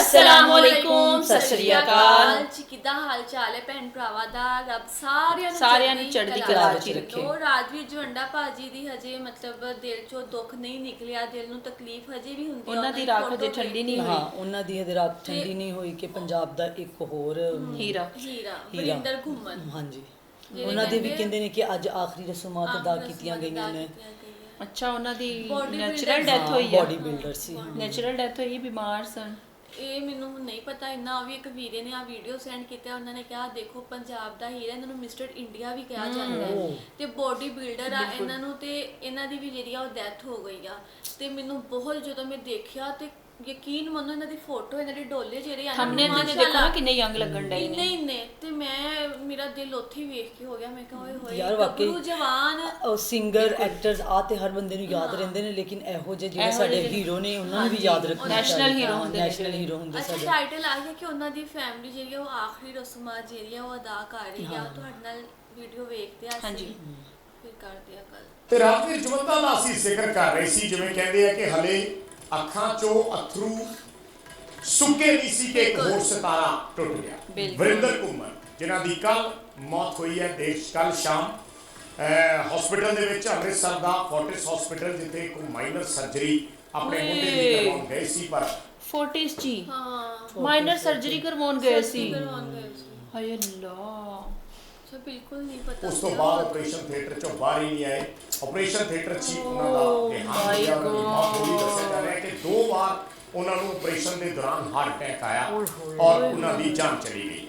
ਅਸਲਾਮੁਅਲੈਕੁਮ, ਸਤਿ ਸ਼੍ਰੀ ਅਕਾਲ। ਜੀ ਕਿੱਦਾਂ ਹਾਲ ਚਾਲ ਹੈ ਭੈਣ ਭਰਾਵਾਂ ਦਾ? ਰੱਬ ਸਾਰਿਆਂ ਨੂੰ ਸਾਰਿਆਂ ਨੂੰ ਚੜ੍ਹਦੀ ਕਲਾ ਵਿੱਚ ਰੱਖੇ। ਉਹ ਰਾਜਵੀਰ ਜਵੰਡਾ ਭਾਜੀ ਦੀ ਹਜੇ ਮਤਲਬ ਦਿਲ ਚੋਂ ਦੁੱਖ ਨਹੀਂ ਨਿਕਲਿਆ ਦਿਲ ਨੂੰ ਤਕਲੀਫ ਹਜੇ ਵੀ ਹੁੰਦੀ ਉਹਨਾਂ ਦੀ photo ਹਜੇ ਠੰਡੀ ਨਹੀਂ ਹਾਂ ਹੋਈ। ਉਹਨਾਂ ਦੀ ਹਜੇ ਰਾਤ ਠੰਡੀ ਨਹੀਂ ਹੋਈ ਕਿ ਪੰਜਾਬ ਦਾ ਇੱਕ ਹੋਰ ਹੀਰਾ। ਹੀਰਾ। ਵਰਿੰਦਰ ਘੁੰਮਣ। ਹਾਂਜੀ। ਉਹਨਾਂ ਦੇ ਵੀ ਕਹਿੰਦੇ- ਨੇ ਕਿ ਅੱਜ ਆਖਰੀ ਰਸੂਮਾਤ ਅਦਾ ਕੀਤੀਆਂ ਗਈਆਂ ਨੇ। ਅੱਛਾ ਉਹਨਾਂ ਦੀ ਨੈਚੁਰਲ ਡੈਥ ਹੋਈ ਹੈ ਬਾਡੀ ਬਿਲਡਰ ਸੀ ਹਾਂ। ਨੈਚੁਰਲ ਡੈਥ ਹੋਈ ਬਿਮਾਰ ਸਨ। ਇਹ ਮੈਨੂੰ ਹੁਣ ਨਹੀਂ ਪਤਾ ਇੰਨਾ ਉਹ ਵੀ ਇੱਕ ਵੀਰੇ ਨੇ ਆ ਵੀਡੀਓ ਸੈਂਡ ਕੀਤਾ ਉਹਨਾਂ ਨੇ ਕਿਹਾ ਦੇਖੋ ਪੰਜਾਬ ਦਾ ਹੀਰਾ ਇਹਨਾਂ ਨੂੰ ਮਿਸਟਰ ਇੰਡੀਆ ਵੀ ਕਿਹਾ ਜਾਂਦਾ ਹੈ। ਤੇ ਬੋਡੀ ਬਿਲਡਰ ਆ ਇਹਨਾਂ ਨੂੰ ਤੇ ਇਹਨਾਂ ਦੀ ਵੀ ਜਿਹੜੀ ਆ ਉਹ ਡੈਥ ਹੋ ਗਈ ਆ। ਤੇ ਮੈਨੂੰ ਬਹੁਤ ਜਦੋਂ ਮੈਂ ਦੇਖਿਆ ਤੇ ਯਕੀਨ ਮੰਨੋ ਇਹਨਾਂ ਦੀ ਫੋਟੋ ਇਹਨਾਂ ਦੇ ਡੋਲੇ ਜਿਹੜੇ ਆ ਨਾ, ਹਮਨੇ ਤੇ ਦੇਖੋ ਨਾ ਕਿੰਨੇ ਯੰਗ ਲੱਗਣ ਡਏ ਇੰਨੇ ਨੇ। ਇੰਨੇ ਤੇ ਮੈਂ ਮੇਰਾ ਦਿਲ ਉੱਥੇ ਵੇਖ ਕੇ ਹੋ ਗਿਆ ਮੈਂ ਕਿਹਾ ਓਏ ਹੋਏ ਯਾਰ ਵਾਕਈ- ਗੱਭਰੂ ਜਵਾਨ। ਉਹ ਸਿੰਗਰ ਐਕਟਰਸ ਆ ਤੇ ਹਰ ਬੰਦੇ ਨੂੰ ਯਾਦ ਰਹਿੰਦੇ ਨੇ ਲੇਕਿਨ ਇਹੋ ਜਿਹੇ ਜਿਹੜੇ ਸਾਡੇ ਹੀਰੋ ਨੇ ਉਹਨਾਂ ਨੂੰ ਵੀ ਯਾਦ ਰੱਖਣਾ ਚਾਹੀਦਾ। hero ਹੁੰਦੇ ਨੇ National ਜਿਹੜੇ। hero ਹੁੰਦੇ ਅੱਛਾ ਸਾਡੇ। ਟਾਈਟਲ ਆ ਗਿਆ ਕਿ ਉਹਨਾਂ ਦੀ ਫੈਮਿਲੀ ਜਿਹੜੀ ਉਹ ਆਖਰੀ ਰਸਮਾਂ ਜਿਹੜੀ ਆ ਉਹ ਅਦਾ ਕਰ ਰਹੀ ਆ ਤੁਹਾਡੇ ਨਾਲ ਵੀਡੀਓ ਵੇਖਦੇ ਆ ਹਾਂਜੀ। ਅਸੀਂ। ਫਿਰ ਕਰਦੇ ਆ ਗੱਲ। ਤੇ ਰਾਜਵੀਰ ਜਵੰਦਾ ਦਾ ਅਸੀਂ ਜ਼ਿਕਰ ਕਰ ਰਹੇ ਸੀ ਜਿਵੇਂ ਕਹਿੰਦੇ ਆ ਕਿ ਹਲੇ ਅੱਖਾਂ ਚੋਂ ਅਥਰੂ ਸੁੱਕੇ ਨਹੀਂ ਸੀ ਕਿ ਇੱਕ ਹੋਰ ਸਿਤਾਰਾ ਟੁੱਟ ਗਿਆ। ਵਰਿੰਦਰ ਕੁਮਾਰ ਜਿਨ੍ਹਾਂ ਦੀ ਕੱਲ ਮੌਤ ਹੋਈ ਹੈ ਦੇਸ਼ ਕੱਲ ਸ਼ਾਮ ਹਸਪੀਟਲ ਦੇ ਵਿੱਚ ਅੰਮ੍ਰਿਤਸਰ ਦਾ ਫੋਰਟਿਸ ਹਸਪੀਟਲ ਜਿੱਥੇ ਇੱਕ ਮਾਈਨਰ ਸਰਜਰੀ ਆਪਣੇ। ਮੁੰਡੇ ਦੀ ਕਰਵਾਉਣ ਗਏ ਸੀ ਪਰ 40s ਜੀ। ਹਾਂ। ਮਾਈਨਰ ਸਰਜਰੀ ਕਰਵਾਉਣ ਗਏ ਸੀ। ਕਰਵਾਉਣ ਗਏ ਸੀ। ਹਾਏ ਅੱਲਾ। ਅੱਛਾ ਬਿਲਕੁਲ ਨਹੀਂ ਪਤਾ ਉਸ ਤੋਂ। ਬਾਅਦ ਆਪਰੇਸ਼ਨ ਥੀਏਟਰ ਚੋਂ ਬਾਹਰ ਹੀ ਨਹੀਂ ਆਏ। ਆਪਰੇਸ਼ਨ ਥੀਏਟਰ 'ਚ ਹੀ ਉਹਨਾਂ ਦਾ ਦੇਹਾਂਤ ਹੋ ਗਿਆ। ਉਹਨਾਂ ਦੀ ਮੌਤ ਹੋਈ ਦੱਸਿਆ ਜਾ ਰਿਹਾ ਹੈ ਕਿ ਦੋ ਵਾਰ ਉਹਨਾਂ ਨੂੰ ਆਪਰੇਸ਼ਨ ਦੇ ਦੌਰਾਨ ਹਾਰਟ ਅਟੈਕ ਆਇਆ ਔਰ ਉਹਨਾਂ ਦੀ ਜਾਨ ਚਲੀ ਗਈ।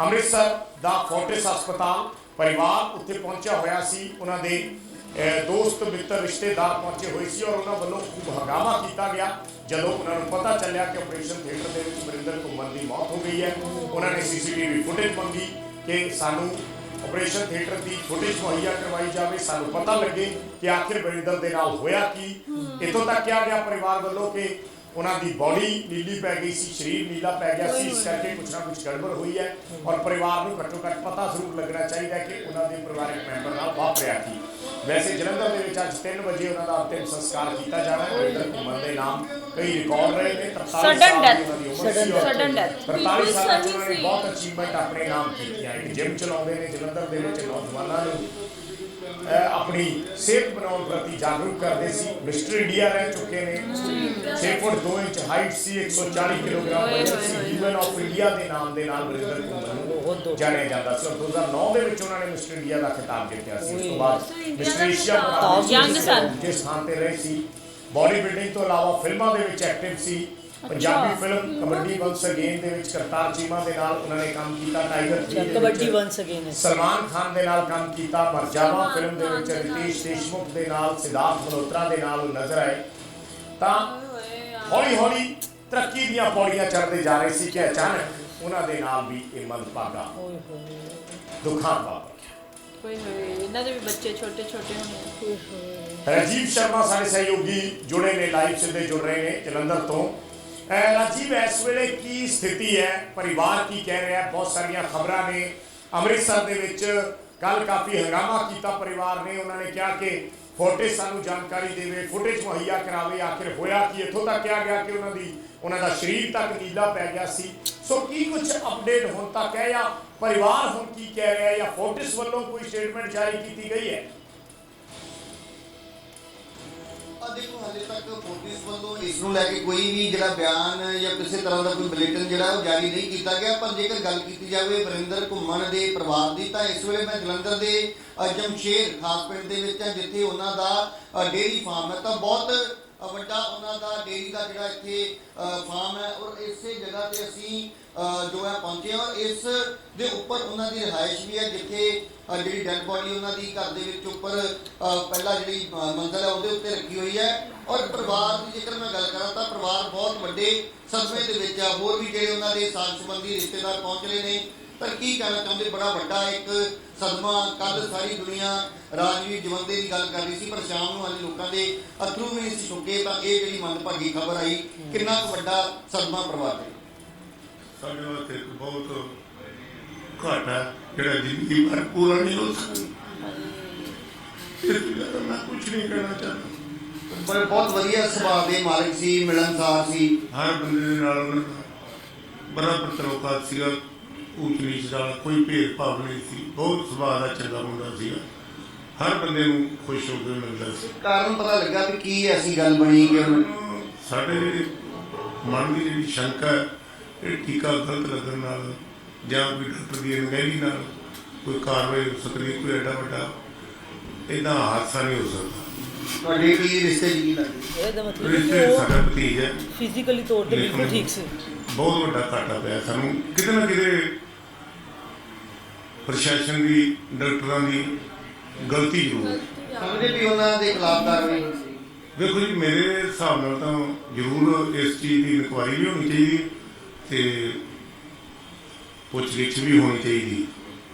ਅੰਮ੍ਰਿਤਸਰ ਦਾ ਫੋਰਟਿਸ ਹਸਪਤਾਲ ਪਰਿਵਾਰ ਉੱਥੇ ਪਹੁੰਚਿਆ ਹੋਇਆ ਸੀ। ਉਹਨਾਂ ਦੇ ਦੋਸਤ ਮਿੱਤਰ ਰਿਸ਼ਤੇਦਾਰ ਪਹੁੰਚੇ ਹੋਏ ਸੀ ਔਰ ਉਹਨਾਂ ਵੱਲੋਂ ਖੂਬ ਹੰਗਾਮਾ ਕੀਤਾ ਗਿਆ। ਜਦੋਂ ਉਹਨਾਂ ਨੂੰ ਪਤਾ ਚੱਲਿਆ ਕਿ ਆਪਰੇਸ਼ਨ ਥੀਏਟਰ ਦੇ ਵਿੱਚ ਵਰਿੰਦਰ ਘੁੰਮਣ ਦੀ ਮੌਤ ਹੋ ਗਈ ਹੈ ਉਹਨਾਂ ਨੇ ਸੀਸੀਟੀਵੀ ਫੁਟੇਜ ਮੰਗੀ। ਕਿ ਸਾਨੂੰ ਆਪਰੇਸ਼ਨ ਥੀਏਟਰ ਦੀ ਫੁਟੇਜ ਮੁਹੱਈਆ ਕਰਵਾਈ ਜਾਵੇ ਸਾਨੂੰ ਪਤਾ ਲੱਗੇ ਕਿ ਆਖਿਰ ਵਰਿੰਦਰ ਦੇ ਨਾਲ ਹੋਇਆ ਕੀ। ਇਤੋਂ ਤੱਕ ਕਿਹਾ ਗਿਆ ਪਰਿਵਾਰ ਵੱਲੋਂ ਕਿ ਉਹਨਾਂ ਦੀ ਬਾਡੀ ਨੀਲੀ ਪੈ ਗਈ ਸੀ ਸਰੀਰ ਨੀਲਾ ਪੈ ਗਿਆ ਸੀ ਇਸ ਕਰਕੇ ਕੁਛ ਨਾ ਕੁਛ ਗੜਬੜ ਹੋਈ ਹੈ ਔਰ ਪਰਿਵਾਰ ਨੂੰ ਘੱਟੋ ਘੱਟ ਪਤਾ ਜ਼ਰੂਰ ਲੱਗਣਾ ਚਾਹੀਦਾ ਹੈ ਕਿ ਉਹਨਾਂ ਦੇ ਪਰਿਵਾਰਕ ਮੈਂਬਰ ਨਾਲ ਵਾਪਰਿਆ ਕੀ ਵੈਸੇ ਜਲੰਧਰ ਦੇ ਵਿੱਚ ਅੱਜ 3 ਵਜੇ ਉਹਨਾਂ ਦਾ ਅੰਤਿਮ ਸੰਸਕਾਰ ਕੀਤਾ ਜਾਣਾ ਹੈ ਵਰਿੰਦਰ ਘੁੰਮਣ ਦੇ ਨਾਮ ਕਈ ਰਿਕਾਰਡ ਰਹੇ ਨੇ 43 ਸਾਲ ਦੀ. ਉਹਨਾਂ ਦੀ ਉਮਰ ਸੀ ਔਰ Sudden death. 43 ਸਾਲਾਂ ਚ ਉਹਨਾਂ ਨੇ ਸੀ। ਬਹੁਤ ਅਚੀਵਮੈਂਟ ਆਪਣੇ ਨਾਮ ਕੀਤੀਆਂ ਇੱਕ ਜਿਮ ਚਲਾਉਂਦੇ ਨੇ ਜਲੰਧਰ ਦੇ ਵਿੱਚ ਨੌਜਵਾਨਾਂ ਨੂੰ ਆਪਣੀ ਸਿਹਤ ਬਣਾਉਣ ਪ੍ਰਤੀ ਜਾਗਰੂਕ ਕਰਦੇ ਸੀ। ਮਿਸਟਰ ਇੰਡੀਆ ਰਹਿ ਚੁੱਕੇ ਨੇ। 6 ਫੁੱਟ 2 ਇੰਚ ਹਾਈਟ ਸੀ 140 ਕਿਲੋਗ੍ਰਾਮ ਵਜ਼ਨ ਸੀ। ਯੂਐਨ ਆਫ ਇੰਡੀਆ ਦੇ ਨਾਮ ਦੇ ਨਾਲ ਵਰਿੰਦਰ ਘੁੰਮਣ ਨੂੰ ਜਾਣਿਆ ਜਾਂਦਾ ਸੀ। ਔਰ 2009 ਦੇ ਵਿੱਚ ਉਹਨਾਂ ਨੇ ਮਿਸਟਰ ਇੰਡੀਆ ਦਾ ਖਿਤਾਬ ਜਿੱਤਿਆ ਸੀ। ਉਸ ਤੋਂ ਬਾਅਦ ਮਿਸਟਰ ਏਸ਼ੀਆ Young ਸਨ। ਦੂਜੇ ਸਥਾਨ ਤੇ ਰਹੇ ਸੀ ਬਾਡੀ ਬਿਲਡਿੰਗ ਤੋਂ ਇਲਾਵਾ ਫਿਲਮਾਂ ਦੇ ਵਿੱਚ ਐਕਟਿਵ ਸੀ। Punjabi film Kabaddi once again ਦੇ ਵਿੱਚ ਕਰਤਾਰ ਚੀਮਾ ਦੇ ਨਾਲ ਉਹਨਾਂ ਨੇ ਕੰਮ ਕੀਤਾ ਟਾਈਗਰ 3 ਦੇ ਵਿੱਚ ਕਬੱਡੀ ਵਨਸ ਅਗੇਨ ਸਲਮਾਨ ਖਾਨ ਦੇ ਨਾਲ ਕੰਮ ਕੀਤਾ ਮਰਜਾਵਾ ਫਿਲਮ ਦੇ ਵਿੱਚ ਰਿਤੇਸ਼ ਦੇਸ਼ਮੁਖ ਦੇ ਨਾਲ ਸਿਧਾਰਥ ਮਲਹੋਤਰਾ ਦੇ ਨਾਲ ਨਜ਼ਰ ਆਏ। ਤਾਂ। ਹੌਲੀ ਹੌਲੀ ਤਰੱਕੀ ਦੀਆਂ ਪੌੜੀਆਂ ਚੜ੍ਹਦੇ ਜਾ ਰਹੇ ਸੀ ਕਿ ਅਚਾਨਕ ਉਹਨਾਂ ਦੇ ਨਾਲ ਵੀ ਇਹ ਮੰਦਭਾਗਾ ਦੁੱਖਾਂ ਵਾਪਰ ਗਿਆ ਕੋਈ ਹੋਏ ਇਹਨਾਂ ਦੇ ਵੀ ਬੱਚੇ ਛੋਟੇ ਛੋਟੇ ਹੋਣੇ ਰਾਜੀਵ ਸ਼ਰਮਾ ਸਾਡੇ ਸਹਿਯੋਗੀ ਜੁੜੇ ਨੇ ਲਾਈਵ ਸਿੱਧੇ ਜੁੜ ਰਹੇ ਨੇ ਜਲੰਧਰ ਤੋਂ। ਰਾਜੀਵ, ਇਸ ਵੇਲੇ ਕੀ ਸਥਿਤੀ ਹੈ? ਪਰਿਵਾਰ ਕੀ ਕਹਿ ਰਿਹਾ ਬਹੁਤ ਸਾਰੀਆਂ ਖਬਰਾਂ ਨੇ। ਅੰਮ੍ਰਿਤਸਰ ਦੇ ਵਿੱਚ ਕੱਲ ਕਾਫੀ ਹੰਗਾਮਾ ਕੀਤਾ ਪਰਿਵਾਰ ਨੇ। ਉਹਨਾਂ ਨੇ ਕਿਹਾ ਕਿ ਫੋਟੇਜ ਸਾਨੂੰ ਜਾਣਕਾਰੀ ਦੇਵੇ, ਫੁਟੇਜ ਮੁਹੱਈਆ ਕਰਾਵੇ, ਆਖਿਰ ਹੋਇਆ ਕੀ? ਇੱਥੋਂ ਤੱਕ ਕਿਹਾ ਗਿਆ ਕਿ ਉਹਨਾਂ ਦੀ, ਉਹਨਾਂ ਦਾ ਸਰੀਰ ਤੱਕ ਨੀਲਾ ਪੈ ਗਿਆ ਸੀ। ਸੋ ਕੀ ਕੁਝ ਅਪਡੇਟ ਹੁਣ ਤੱਕ ਹੈ ਜਾਂ ਪਰਿਵਾਰ ਹੁਣ ਕੀ ਕਹਿ ਰਿਹਾ ਹੈ ਜਾਂ ਫੋਟਿਸ ਵੱਲੋਂ ਕੋਈ ਸਟੇਟਮੈਂਟ ਜਾਰੀ ਕੀਤੀ ਗਈ ਹੈ? ਆ ਦੇਖੋ ਹਾਲੇ ਤੱਕ ਪੁਲਿਸ ਵੱਲੋਂ ਇਸ ਨੂੰ ਲੈ ਕੇ ਕੋਈ ਵੀ ਜਿਹੜਾ ਬਿਆਨ ਜਾਂ ਕਿਸੇ ਤਰ੍ਹਾਂ ਦਾ ਕੋਈ ਬੁਲੇਟਿਨ ਜਿਹੜਾ ਉਹ ਜਾਰੀ ਨਹੀਂ ਕੀਤਾ ਗਿਆ। ਪਰ ਜੇਕਰ ਗੱਲ ਕੀਤੀ ਜਾਵੇ ਵਰਿੰਦਰ ਘੁੰਮਣ ਦੇ ਪਰਿਵਾਰ ਦੀ ਤਾਂ ਇਸ ਵੇਲੇ ਮੈਂ ਜਲੰਧਰ ਦੇ ਜਮਸ਼ੇਰ ਖਾਸ ਪਿੰਡ ਦੇ ਵਿੱਚ ਹਾਂ ਜਿੱਥੇ ਉਹਨਾਂ ਦਾ ਅ, ਡੇਅਰੀ ਫਾਰਮ ਹੈ। ਤਾਂ ਬਹੁਤ ਵੱਡਾ ਉਹਨਾਂ ਦਾ ਡੇਅਰੀ ਦਾ ਜਿਹੜਾ ਇੱਥੇ ਫਾਰਮ ਹੈ ਔਰ ਇਸੇ ਜਗ੍ਹਾ ਤੇ ਅਸੀਂ ਜੋ ਹੈ ਪਹੁੰਚੇ ਔਰ ਇਸ ਦੇ ਉੱਪਰ ਉਹਨਾਂ ਦੀ ਰਿਹਾਇਸ਼ ਵੀ ਹੈ ਜਿੱਥੇ ਜਿਹੜੀ ਡੈਡ ਬੋਡੀ ਉਹਨਾਂ ਦੀ ਘਰ ਦੇ ਵਿੱਚ ਉੱਪਰ ਅ, ਪਹਿਲਾਂ ਜਿਹੜੀ ਅ, ਮੰਜ਼ਲ ਹੈ ਉਹਦੇ ਉੱਤੇ ਰੱਖੀ ਹੋਈ ਹੈ ਔਰ ਪਰਿਵਾਰ ਦੀ ਜੇਕਰ ਮੈਂ ਗੱਲ ਕਰਾਂ ਤਾਂ ਪਰਿਵਾਰ ਬਹੁਤ ਵੱਡੇ ਸਦਮੇ ਦੇ ਵਿੱਚ ਆ ਹੋਰ ਵੀ ਜਿਹੜੇ ਉਹਨਾਂ ਦੇ ਸਾਥ ਸੰਬੰਧੀ ਰਿਸ਼ਤੇਦਾਰ ਪਹੁੰਚ ਰਹੇ ਨੇ ਪਰ ਕੀ ਕਹਿਣਾ ਚਾਹੁੰਦੇ ਬੜਾ ਵੱਡਾ ਇੱਕ ਸਦਮਾ ਕੱਲ ਸਾਰੀ ਦੁਨੀਆ ਰਾਜਵੀਰ ਜਵੰਦੇ ਦੀ ਗੱਲ ਕਰ ਰਹੀ ਸੀ ਪਰ ਸ਼ਾਮ ਨੂੰ ਅੱਜ ਲੋਕਾਂ ਦੇ ਅਥਰੂ ਵੀ ਸੀ ਸੁੱਕੇ ਤਾਂ ਇਹ ਜਿਹੜੀ ਮੰਦਭਾਗੀ ਖਬਰ ਆਈ ਕਿੰਨਾ ਕੁ ਵੱਡਾ ਸਦਮਾ ਪਰਿਵਾਰ ਦੇ ਸਾਡੇ ਵਾਸਤੇ ਇੱਕ ਬਹੁਤ ਘਾਟਾ ਜਿਹੜਾ ਜ਼ਿੰਦਗੀ ਭਰ ਪੂਰਾ ਨਹੀਂ ਹੋ ਸਕਦਾ। ਇਸ ਲਈ ਮੈਂ ਕੁਝ ਨਹੀਂ ਕਹਿਣਾ ਚਾਹੁੰਦਾ। ਪਰ ਬਹੁਤ ਵਧੀਆ ਸੁਭਾਅ ਦੇ ਮਾਲਕ ਸੀ ਮਿਲਨਸਾਰ ਸੀ। ਹਰ ਬੰਦੇ ਦੇ ਨਾਲ ਉਹਨਾਂ ਦਾ ਸੀਗਾ। ਨੀਚ ਦਾ ਕੋਈ ਭੇਦ ਭਾਵ ਨਹੀਂ ਸੀ। ਬਹੁਤ ਸੁਭਾਅ ਦਾ ਚੰਗਾ ਮੁੰਡਾ ਸੀਗਾ। ਹਰ ਬੰਦੇ ਨੂੰ ਖੁਸ਼ ਹੋ ਕੇ ਮਿਲਦਾ ਸੀ। ਕਾਰਨ ਪਤਾ ਲੱਗਾ ਵੀ ਕੀ ਐਸੀ ਗੱਲ ਬਣੀ ਕਿ ਉਹਨੇ ਸਾਡੇ ਮਨ ਦੀ ਜਿਹੜੀ ਸ਼ੰਕਾ ਹੈ ਇਹ ਟੀਕਾ ਗਲਤ ਲੱਗਣ ਨਾਲ ਜਾਂ ਕੋਈ ਡਾਕਟਰ ਦੀ ਅਣਗਹਿਲੀ ਨਾਲ ਕੋਈ ਕਾਰਵਾਈ ਹੋ ਸਕਦੀ ਕੋਈ ਐਡਾ ਵੱਡਾ ਇਹਦਾ ਹਾਦਸਾ ਨਹੀਂ ਹੋ ਸਕਦਾ। ਤੁਹਾਡੇ ਕੀ ਰਿਸ਼ਤੇ ਜੀ ਕੀ ਲੱਗਦੇ? ਇਹਦਾ ਮਤਲਬ ਹੈ ਰਿਸ਼ਤੇ ਕਿ ਸਾਡਾ ਉਹ ਭਤੀਜ ਹੈ। ਫਿਜ਼ੀਕਲੀ ਤੌਰ ਤੇ ਬਿਲਕੁਲ ਠੀਕ ਸੀ। ਬਹੁਤ ਵੱਡਾ ਘਾਟਾ ਪਿਆ ਸਾਨੂੰ। ਕਿਤੇ ਨਾ ਕਿਤੇ ਪ੍ਰਸ਼ਾਸਨ ਦੀ ਡਾਕਟਰਾਂ ਦੀ ਗਲਤੀ ਜ਼ਰੂਰ ਹੈ। ਸਮਝਦੇ ਵੀ ਉਹਨਾਂ ਦੇ ਖਿਲਾਫ ਕਾਰਵਾਈ ਹੋਣੀ ਸੀ। ਵੇਖੋ ਜੀ ਮੇਰੇ ਹਿਸਾਬ ਨਾਲ ਤਾਂ ਜ਼ਰੂਰ ਇਸ ਚੀਜ਼ ਦੀ ਇਨਕੁਆਇਰੀ ਵੀ ਹੋਣੀ ਚਾਹੀਦੀ ਤੇ ਪੁੱਛਗਿੱਛ ਵੀ ਹੋਣੀ ਚਾਹੀਦੀ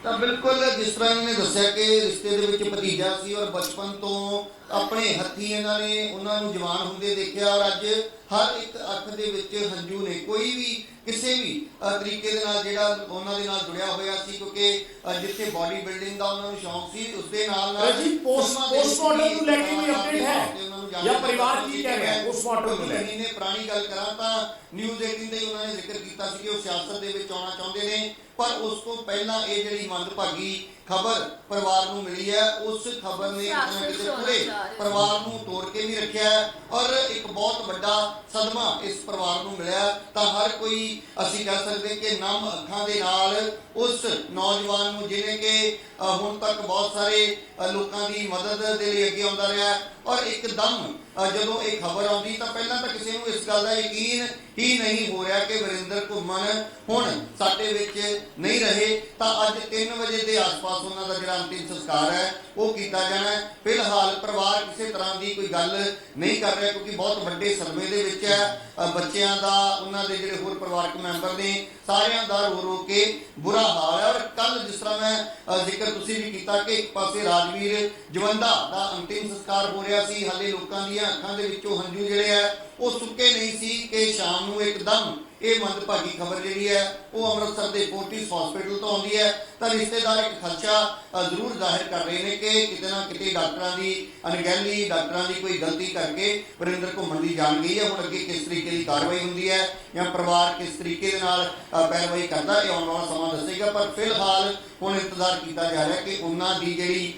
ਤਾਂ ਬਿਲਕੁਲ ਜਿਸ ਤਰ੍ਹਾਂ ਇਹਨੇ ਦੱਸਿਆ ਕਿ ਰਿਸ਼ਤੇ ਦੇ ਵਿੱਚ ਭਤੀਜਾ ਸੀ ਔਰ ਬਚਪਨ ਤੋਂ ਆਪਣੇ ਹੱਥੀ ਇਹਨਾਂ ਨੇ ਉਹਨਾਂ ਨੂੰ ਜਵਾਨ ਹੁੰਦੇ ਦੇਖਿਆ ਔਰ ਅੱਜ ਹਰ ਇੱਕ ਅੱਖ ਦੇ ਵਿੱਚ ਹੰਝੂ ਨੇ। ਕੋਈ ਵੀ ਕਿਸੇ ਵੀ ਤਰੀਕੇ ਦੇ ਨਾਲ ਜਿਹੜਾ ਉਹਨਾਂ ਦੇ ਨਾਲ ਜੁੜਿਆ ਹੋਇਆ ਸੀ ਕਿਉਂਕਿ ਜਿੱਥੇ ਬਾਡੀ ਬਿਲਡਿੰਗ ਦਾ ਉਹਨਾਂ ਨੂੰ ਸ਼ੌਂਕ ਸੀ ਉਸ ਦੇ ਨਾਲ ਨਾਲ ਜੀ ਪੋਸਟ ਪੋਸਟਮਾਰਟਮ ਨੂੰ ਲੈ ਕੇ ਵੀ ਅਪਡੇਟ ਹੈ ਜਾਂ ਪਰਿਵਾਰ ਕੀ ਕਹਿ ਰਿਹਾ। ਪੋਸਟਮਾਰਟਮ ਨੂੰ ਲੈ ਨੇ ਪੁਰਾਣੀ ਗੱਲ ਕਰਾਂ ਤਾਂ ਨਿਊਜ਼ 18 ਤੇ ਹੀ ਉਹਨਾਂ ਨੇ ਜ਼ਿਕਰ ਕੀਤਾ ਸੀ ਕਿ ਉਹ ਸਿਆਸਤ ਦੇ ਵਿੱਚ ਆਉਣਾ ਚਾਹੁੰਦੇ ਨੇ ਪਰ ਉਸ ਤੋਂ ਪਹਿਲਾਂ ਇਹ ਜਿਹੜੀ ਮੰਦਭਾਗੀ ਖਬਰ ਪਰਿਵਾਰ ਨੂੰ ਮਿਲੀ ਹੈ ਉਸ ਖਬਰ ਨੇ ਕਿਤੇ ਨਾ ਕਿਤੇ ਪੂਰੇ। ਪਰਿਵਾਰ ਨੂੰ ਤੋੜ ਕੇ ਵੀ ਰੱਖਿਆ ਹੈ ਔਰ ਇੱਕ ਬਹੁਤ ਵੱਡਾ ਸਦਮਾ ਇਸ ਪਰਿਵਾਰ ਨੂੰ ਮਿਲਿਆ ਤਾਂ ਹਰ ਕੋਈ ਅਸੀਂ ਕਹਿ ਸਕਦੇ ਕਿ ਨਮ ਅੱਖਾਂ ਦੇ ਨਾਲ ਉਸ ਨੌਜਵਾਨ ਨੂੰ ਜਿਹਨੇ ਕਿ ਹੁਣ ਤੱਕ ਬਹੁਤ ਸਾਰੇ ਲੋਕਾਂ ਦੀ ਮਦਦ ਦੇ ਲਈ ਅੱਗੇ ਆਉਂਦਾ ਰਿਹਾ ਔਰ ਇੱਕਦਮ ਜਦੋਂ ਇਹ ਖਬਰ ਆਉਂਦੀ, ਤਾਂ ਪਹਿਲਾਂ ਤਾਂ ਕਿਸੇ ਨੂੰ ਇਸ ਗੱਲ ਦਾ ਯਕੀਨ ਹੀ ਨਹੀਂ ਹੋ ਰਿਹਾ ਕਿ ਵਰਿੰਦਰ ਘੁੰਮਣ ਹੁਣ ਸਾਡੇ ਵਿੱਚ ਨਹੀਂ ਰਹੇ। ਤਾਂ ਅੱਜ 3 ਵਜੇ ਦੇ ਆਸ-ਪਾਸ ਉਹਨਾਂ ਦਾ ਜਿਹੜਾ ਅੰਤਿਮ ਸੰਸਕਾਰ ਹੈ, ਉਹ ਕੀਤਾ ਜਾਣਾ ਹੈ। ਫਿਲਹਾਲ ਪਰਿਵਾਰ ਕਿਸੇ ਤਰ੍ਹਾਂ ਦੀ ਕੋਈ ਗੱਲ ਨਹੀਂ ਕਰ ਰਿਹਾ, ਕਿਉਂਕਿ ਬਹੁਤ ਵੱਡੇ ਸਦਮੇ ਦੇ ਵਿੱਚ ਹੈ। ਬੱਚਿਆਂ ਦਾ, ਉਹਨਾਂ ਦੇ ਜਿਹੜੇ ਹੋਰ ਪਰਿਵਾਰਕ ਮੈਂਬਰ ਨੇ, ਸਾਰਿਆਂ ਦਾ ਰੋ ਰੋ ਕੇ ਬੁਰਾ ਹਾਲ ਹੈ। ਔਰ ਕੱਲ ਜਿਸ ਤਰ੍ਹਾਂ ਮੈਂ ਜ਼ਿਕਰ ਤੁਸੀਂ ਵੀ ਕੀਤਾ ਕਿ ਇੱਕ ਪਾਸੇ ਰਾਜਵੀਰ ਜਵੰਦਾ ਦਾ ਅੰਤਿਮ ਸੰਸਕਾਰ ਹੋ ਰਿਹਾ ਸੀ, ਹਾਲੇ ਲੋਕਾਂ ਦੀਆਂ ਅੱਖਾਂ ਦੇ ਵਿੱਚੋਂ ਹੰਝੂ ਜਿਹੜੇ ਆ ਉਹ ਸੁੱਕੇ ਨਹੀਂ ਸੀ ਕਿ ਸ਼ਾਮ ਨੂੰ ਇੱਕਦਮ ਇਹ ਮੰਦਭਾਗੀ ਖਬਰ ਜਿਹੜੀ ਹੈ ਉਹ ਅੰਮ੍ਰਿਤਸਰ ਦੇ ਫੋਰਟਿਸ ਹਸਪੀਟਲ ਤੋਂ ਆਉਂਦੀ ਹੈ। ਤਾਂ ਰਿਸ਼ਤੇਦਾਰ ਇੱਕ ਅ, ਜ਼ਰੂਰ ਜ਼ਾਹਿਰ ਕਰ ਰਹੇ ਨੇ ਕਿ ਕਿਤੇ ਨਾ ਕਿਤੇ ਡਾਕਟਰਾਂ ਦੀ ਅਣਗਹਿਲੀ ਡਾਕਟਰਾਂ ਦੀ ਕੋਈ ਗਲਤੀ ਕਰਕੇ ਵਰਿੰਦਰ ਘੁੰਮਣ ਦੀ ਜਾਨ ਗਈ ਹੈ। ਹੁਣ ਅੱਗੇ ਕਿਸ ਤਰੀਕੇ ਦੀ ਕਾਰਵਾਈ ਹੁੰਦੀ ਹੈ ਜਾਂ ਪਰਿਵਾਰ ਕਿਸ ਤਰੀਕੇ ਦੇ ਨਾਲ ਪੈਰਵਾਈ ਕਰਦਾ ਇਹ ਆਉਣ ਵਾਲਾ ਸਮਾਂ ਦੱਸੇਗਾ। ਪਰ ਫਿਲਹਾਲ ਹੁਣ ਇੰਤਜ਼ਾਰ ਕੀਤਾ ਜਾ ਰਿਹਾ ਕਿ ਉਹਨਾਂ ਦੀ ਜਿਹੜੀ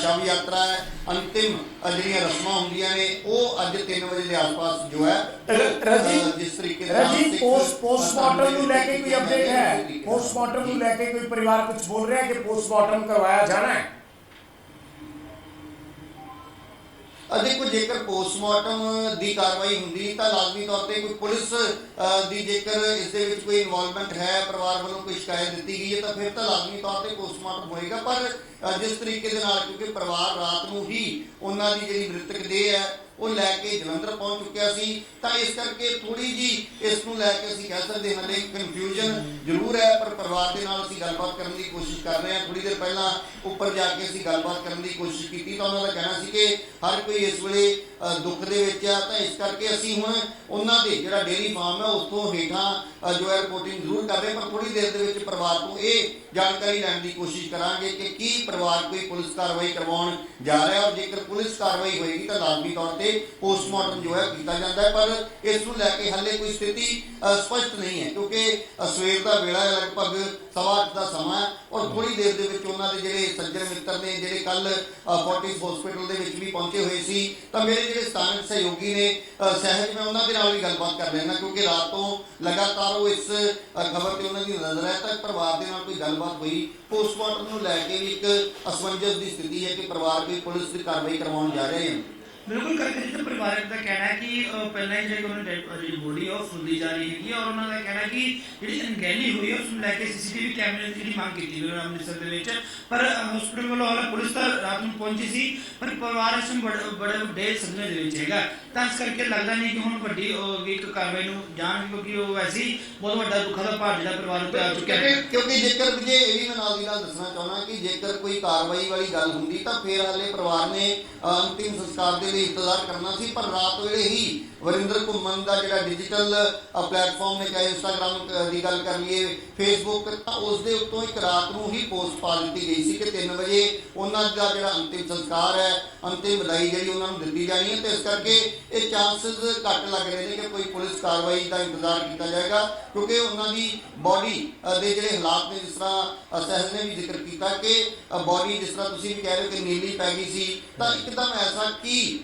ਸ਼ਵ ਯਾਤਰਾ ਹੈ ਅੰਤਿਮ ਜਿਹੜੀਆਂ ਰਸਮਾਂ ਹੁੰਦੀਆਂ ਨੇ ਉਹ ਅੱਜ 3 ਵਜੇ ਦੇ ਆਸ-ਪਾਸ ਜੋ ਹੈ ਜਿਸ ਤਰੀਕੇ ਦੇ ਨਾਲ ਪੋਸਟਮਾਰਟਮ ਨੂੰ ਲੈ ਕੇ ਕੋਈ ਧਰਮ ਦੇ ਅਪਡੇਟ ਹੈ? ਵਿੱਚ ਕੀਤੀ ਪੋਸਟਮਾਰਟਮ ਨੂੰ ਲੈ ਕੇ ਕੋਈ ਪਰਿਵਾਰ ਕੁਝ ਬੋਲ ਰਿਹਾ ਹੈ ਕਿ ਪੋਸਟਮਾਰਟਮ ਕਰਵਾਇਆ ਜਾਣਾ ਹੈ? ਅ, ਦੇਖੋ ਜੇਕਰ ਪੋਸਟਮਾਰਟਮ ਦੀ ਕਾਰਵਾਈ ਹੁੰਦੀ ਤਾਂ ਲਾਜ਼ਮੀ ਤੌਰ ਤੇ ਕੋਈ ਪੁਲਿਸ ਅ, ਦੀ ਜੇਕਰ ਇਸ ਦੇ ਵਿੱਚ ਕੋਈ ਇਨਵੋਲਵਮੈਂਟ ਹੈ ਪਰਿਵਾਰ ਵੱਲੋਂ ਕੋਈ ਸ਼ਿਕਾਇਤ ਦਿੱਤੀ ਗਈ ਹੈ ਤਾਂ ਫਿਰ ਤਾਂ ਲਾਜ਼ਮੀ ਤੌਰ ਤੇ ਪੋਸਟਮਾਰਟਮ ਹੋਏਗਾ। ਪਰ ਅ, ਜਿਸ ਤਰੀਕੇ ਦੇ ਨਾਲ ਕਿਉਂਕਿ ਪਰਿਵਾਰ ਰਾਤ ਨੂੰ ਹੀ ਉਹਨਾਂ ਦੀ ਜਿਹੜੀ ਮ੍ਰਿਤਕ ਦੇਹ ਹੈ, ਉਹ ਲੈ ਕੇ ਜਲੰਧਰ ਪਹੁੰਚ ਚੁੱਕਿਆ ਸੀ। ਤਾਂ ਇਸ ਕਰਕੇ ਥੋੜੀ ਜੀ ਇਸ ਨੂੰ ਲੈ ਕੇ ਅਸੀਂ ਕਹਿ ਸਕਦੇ ਹਾਂ ਹਲੇ ਕਨਫਿਊਜ਼ਨ ਜ਼ਰੂਰ ਹੈ, ਪਰ ਪਰਿਵਾਰ ਦੇ ਨਾਲ ਅਸੀਂ ਗੱਲਬਾਤ ਕਰਨ ਦੀ ਕੋਸ਼ਿਸ਼ ਕਰ ਰਹੇ ਹਾਂ। ਥੋੜੀ ਦੇਰ ਪਹਿਲਾਂ ਉੱਪਰ ਜਾ ਕੇ ਅਸੀਂ ਗੱਲਬਾਤ ਕਰਨ ਦੀ ਕੋਸ਼ਿਸ਼ ਕੀਤੀ ਤਾਂ ਉਹਨਾਂ ਦਾ ਕਹਿਣਾ ਸੀ ਕਿ ਹਰ ਕੋਈ ਇਸ ਵੇਲੇ ਦੁੱਖ ਦੇ ਵਿੱਚ ਆ ਤਾਂ ਇਸ ਕਰਕੇ ਅਸੀਂ ਹੁਣ ਉਹਨਾਂ ਦੇ ਜਿਹੜਾ ਡੇਰੀ ਫਾਰਮ ਹੈ ਉੱਥੋਂ ਹੇਠਾਂ ਜੋ ਹੈ ਰਿਪੋਰਟਿੰਗ ਜ਼ਰੂਰ ਕਰ ਰਹੇ ਪਰ ਥੋੜੀ ਦੇਰ ਦੇ ਵਿੱਚ ਪਰਿਵਾਰ ਤੋਂ ਇਹ ਜਾਣਕਾਰੀ ਲੈਣ ਦੀ ਕੋਸ਼ਿਸ਼ ਕਰਾਂਗੇ ਕਿ ਕੀ ਪਰਿਵਾਰ ਕੋਈ ਪੁਲਿਸ ਕਾਰਵਾਈ ਕਰਵਾਉਣ ਜਾ ਰਿਹਾ ਔਰ ਜੇਕਰ ਪੁਲਿਸ ਕਾਰਵਾਈ ਹੋਏਗੀ ਤਾਂ ਲਾਜ਼ਮੀ ਤੌਰ ਤੇ ਪੋਸਟਮਾਰਟਮ ਜੋ ਹੈ ਕੀਤਾ ਜਾਂਦਾ ਹੈ, ਪਰ ਇਸ ਨੂੰ ਲੈ ਕੇ ਹਾਲੇ ਕੋਈ ਸਥਿਤੀ ਸਪਸ਼ਟ ਨਹੀਂ ਹੈ ਕਿਉਂਕਿ ਸਵੇਰ ਦਾ ਵੇਲਾ ਹੈ, ਲਗਭਗ ਸਵਾ ਅੱਠ ਦਾ ਸਮਾਂ ਹੈ ਔਰ ਥੋੜੀ ਦੇਰ ਦੇ ਵਿੱਚ ਉਹਨਾਂ ਦੇ ਜਿਹੜੇ ਸੱਜਣ ਮਿੱਤਰ ਨੇ, ਜਿਹੜੇ ਕੱਲ ਫੋਰਟਿਸ ਹਸਪੀਟਲ ਦੇ ਵਿੱਚ ਵੀ ਪਹੁੰਚੇ ਹੋਏ ਸੀ, ਤਾਂ ਮੇਰੇ ਜਿਹੜੇ ਸਥਾਨਕ ਸਹਿਯੋਗੀ ਨੇ ਸਹਿਜ ਮੈਂ ਉਹਨਾਂ ਦੇ ਨਾਲ ਵੀ ਗੱਲਬਾਤ ਕਰ ਲੈਣਾ ਕਿਉਂਕਿ ਰਾਤ ਤੋਂ ਲਗਾਤਾਰ ਉਹ ਇਸ ਖਬਰ ਤੇ ਉਹਨਾਂ ਦੀ ਨਜ਼ਰ ਹੈ, ਤਾਂ ਪਰਿਵਾਰ ਦੇ ਨਾਲ ਕੋਈ ਗੱਲਬਾਤ ਹੋਈ, ਪੋਸਟਮਾਰਟਮ ਨੂੰ ਲੈ ਕੇ ਵੀ ਇੱਕ ਅਸਮੰਜਸ ਦੀ ਸਥਿਤੀ ਹੈ ਕਿ ਪਰਿਵਾਰ ਵੀ ਪੁਲਿਸ ਦੀ ਕਾਰਵਾਈ ਕਰਵਾਉਣ ਜਾ ਰਹੇ ਹਨ। ਬਿਲਕੁਲ ਕਰਕੇ ਜਿੱਥੇ ਪਰਿਵਾਰਕ ਦਾ ਕਹਿਣਾ ਹੈ ਕਿ ਪਹਿਲਾਂ ਹੀ ਜਿਹੜੀ ਉਹਨਾਂ ਦੀ ਬੋਡੀ ਉਹ ਫੁੱਲਦੀ ਜਾ ਰਹੀ ਹੈਗੀ ਔਰ ਉਹਨਾਂ ਦਾ ਕਹਿਣਾ ਹੈ ਕਿ ਜਿਹੜੀ ਅਣਗਹਿਲੀ ਹੋਈ ਉਸ ਨੂੰ ਲੈ ਕੇ ਸੀਸੀਟੀਵੀ ਕੈਮਰੇ ਦੀ ਜਿਹੜੀ ਮੰਗ ਕੀਤੀ ਗਈ ਹੈ ਅੰਮ੍ਰਿਤਸਰ ਦੇ ਵਿੱਚ। ਪਰ ਹਸਪੀਟਲ ਵੱਲੋਂ ਹਾਲੇ ਪੁਲਿਸ ਤਾਂ ਰਾਤ ਨੂੰ ਪਹੁੰਚੀ ਸੀ, ਪਰ ਪਰਿਵਾਰ ਇਸ ਨੂੰ ਬੜੇ ਵੱਡੇ ਸਦਮੇ ਦੇ ਵਿੱਚ ਹੈਗਾ। ਤਾਂ ਇਸ ਕਰਕੇ ਲੱਗਦਾ ਨਹੀਂ ਕਿ ਹੁਣ ਵੱਡੀ ਵੀ ਇੱਕ ਕਾਰਵਾਈ ਨੂੰ ਜਾਣ, ਕਿਉਂਕਿ ਉਹ ਵੈਸੇ ਬਹੁਤ ਵੱਡਾ ਦੁੱਖਾਂ ਦਾ ਭਾਰ ਜਿਹੜਾ ਪਰਿਵਾਰ ਉੱਤੇ ਆ ਚੁੱਕਿਆ ਹੈ। ਕਿਉਂਕਿ ਜੇਕਰ ਜੇ ਇਹ ਵੀ ਮੈਂ ਨਾਲ ਦੱਸਣਾ ਚਾਹੁੰਦਾ ਕਿ ਜੇਕਰ ਕੋਈ ਕਾਰਵਾਈ ਵਾਲੀ ਗੱਲ ਹੁੰਦੀ ਤਾਂ ਫਿਰ ਹਾਲੇ ਪਰਿਵਾਰ ਨੇ ਅੰਤਿਮ ਸੰਸਕਾਰ ਦੇ ਲਈ ਇੰਤਜ਼ਾਰ ਕਰਨਾ ਸੀ, ਪਰ ਰਾਤ ਵੇਲੇ ਹੀ ਵਰਿੰਦਰ ਘੁੰਮਣ ਦਾ ਜਿਹੜਾ ਡਿਜੀਟਲ ਪਲੇਟਫਾਰਮ ਨੇ ਚਾਹੇ ਇੰਸਟਾਗ੍ਰam ਦੀ ਗੱਲ ਕਰ ਲਈਏ ਫੇਸਬੁੱਕ ਤਾਂ ਉਸ ਦੇ ਉੱਤੋਂ ਇੱਕ ਰਾਤ ਨੂੰ ਹੀ ਪੋਸਟ ਪਾ ਦਿੱਤੀ ਗਈ ਸੀ ਕਿ 3 ਵਜੇ ਉਹਨਾਂ ਦਾ ਜਿਹੜਾ ਅੰਤਿਮ ਸੰਸਕਾਰ ਹੈ, ਅੰਤਿਮ ਵਿਦਾਈ ਜਿਹੜੀ ਉਹਨਾਂ ਨੂੰ ਦਿੱਤੀ ਜਾਣੀ ਹੈ ਤੇ ਇਸ ਕਰਕੇ ਇਹ ਚਾਂਸਸ ਘੱਟ ਲੱਗ ਰਹੇ ਨੇ ਕਿ ਕੋਈ ਪੁਲਿਸ ਕਾਰਵਾਈ ਦਾ ਇੰਤਜ਼ਾਰ ਕੀਤਾ ਜਾਏਗਾ, ਕਿਉਂਕਿ ਉਹਨਾਂ ਦੀ ਬਾਡੀ ਦੇ ਜਿਹੜੇ ਹਾਲਾਤ ਨੇ, ਜਿਸ ਤਰ੍ਹਾਂ ਸਹਿਜ ਨੇ ਵੀ ਜ਼ਿਕਰ ਕੀਤਾ ਕਿ ਬਾਡੀ ਜਿਸ ਤਰ੍ਹਾਂ ਤੁਸੀਂ ਵੀ ਕਹਿ ਰਹੇ ਹੋ ਕਿ ਨੀਲੀ ਪੈ ਗਈ ਸੀ, ਤਾਂ ਇੱਕਦਮ ਐਸਾ ਕੀ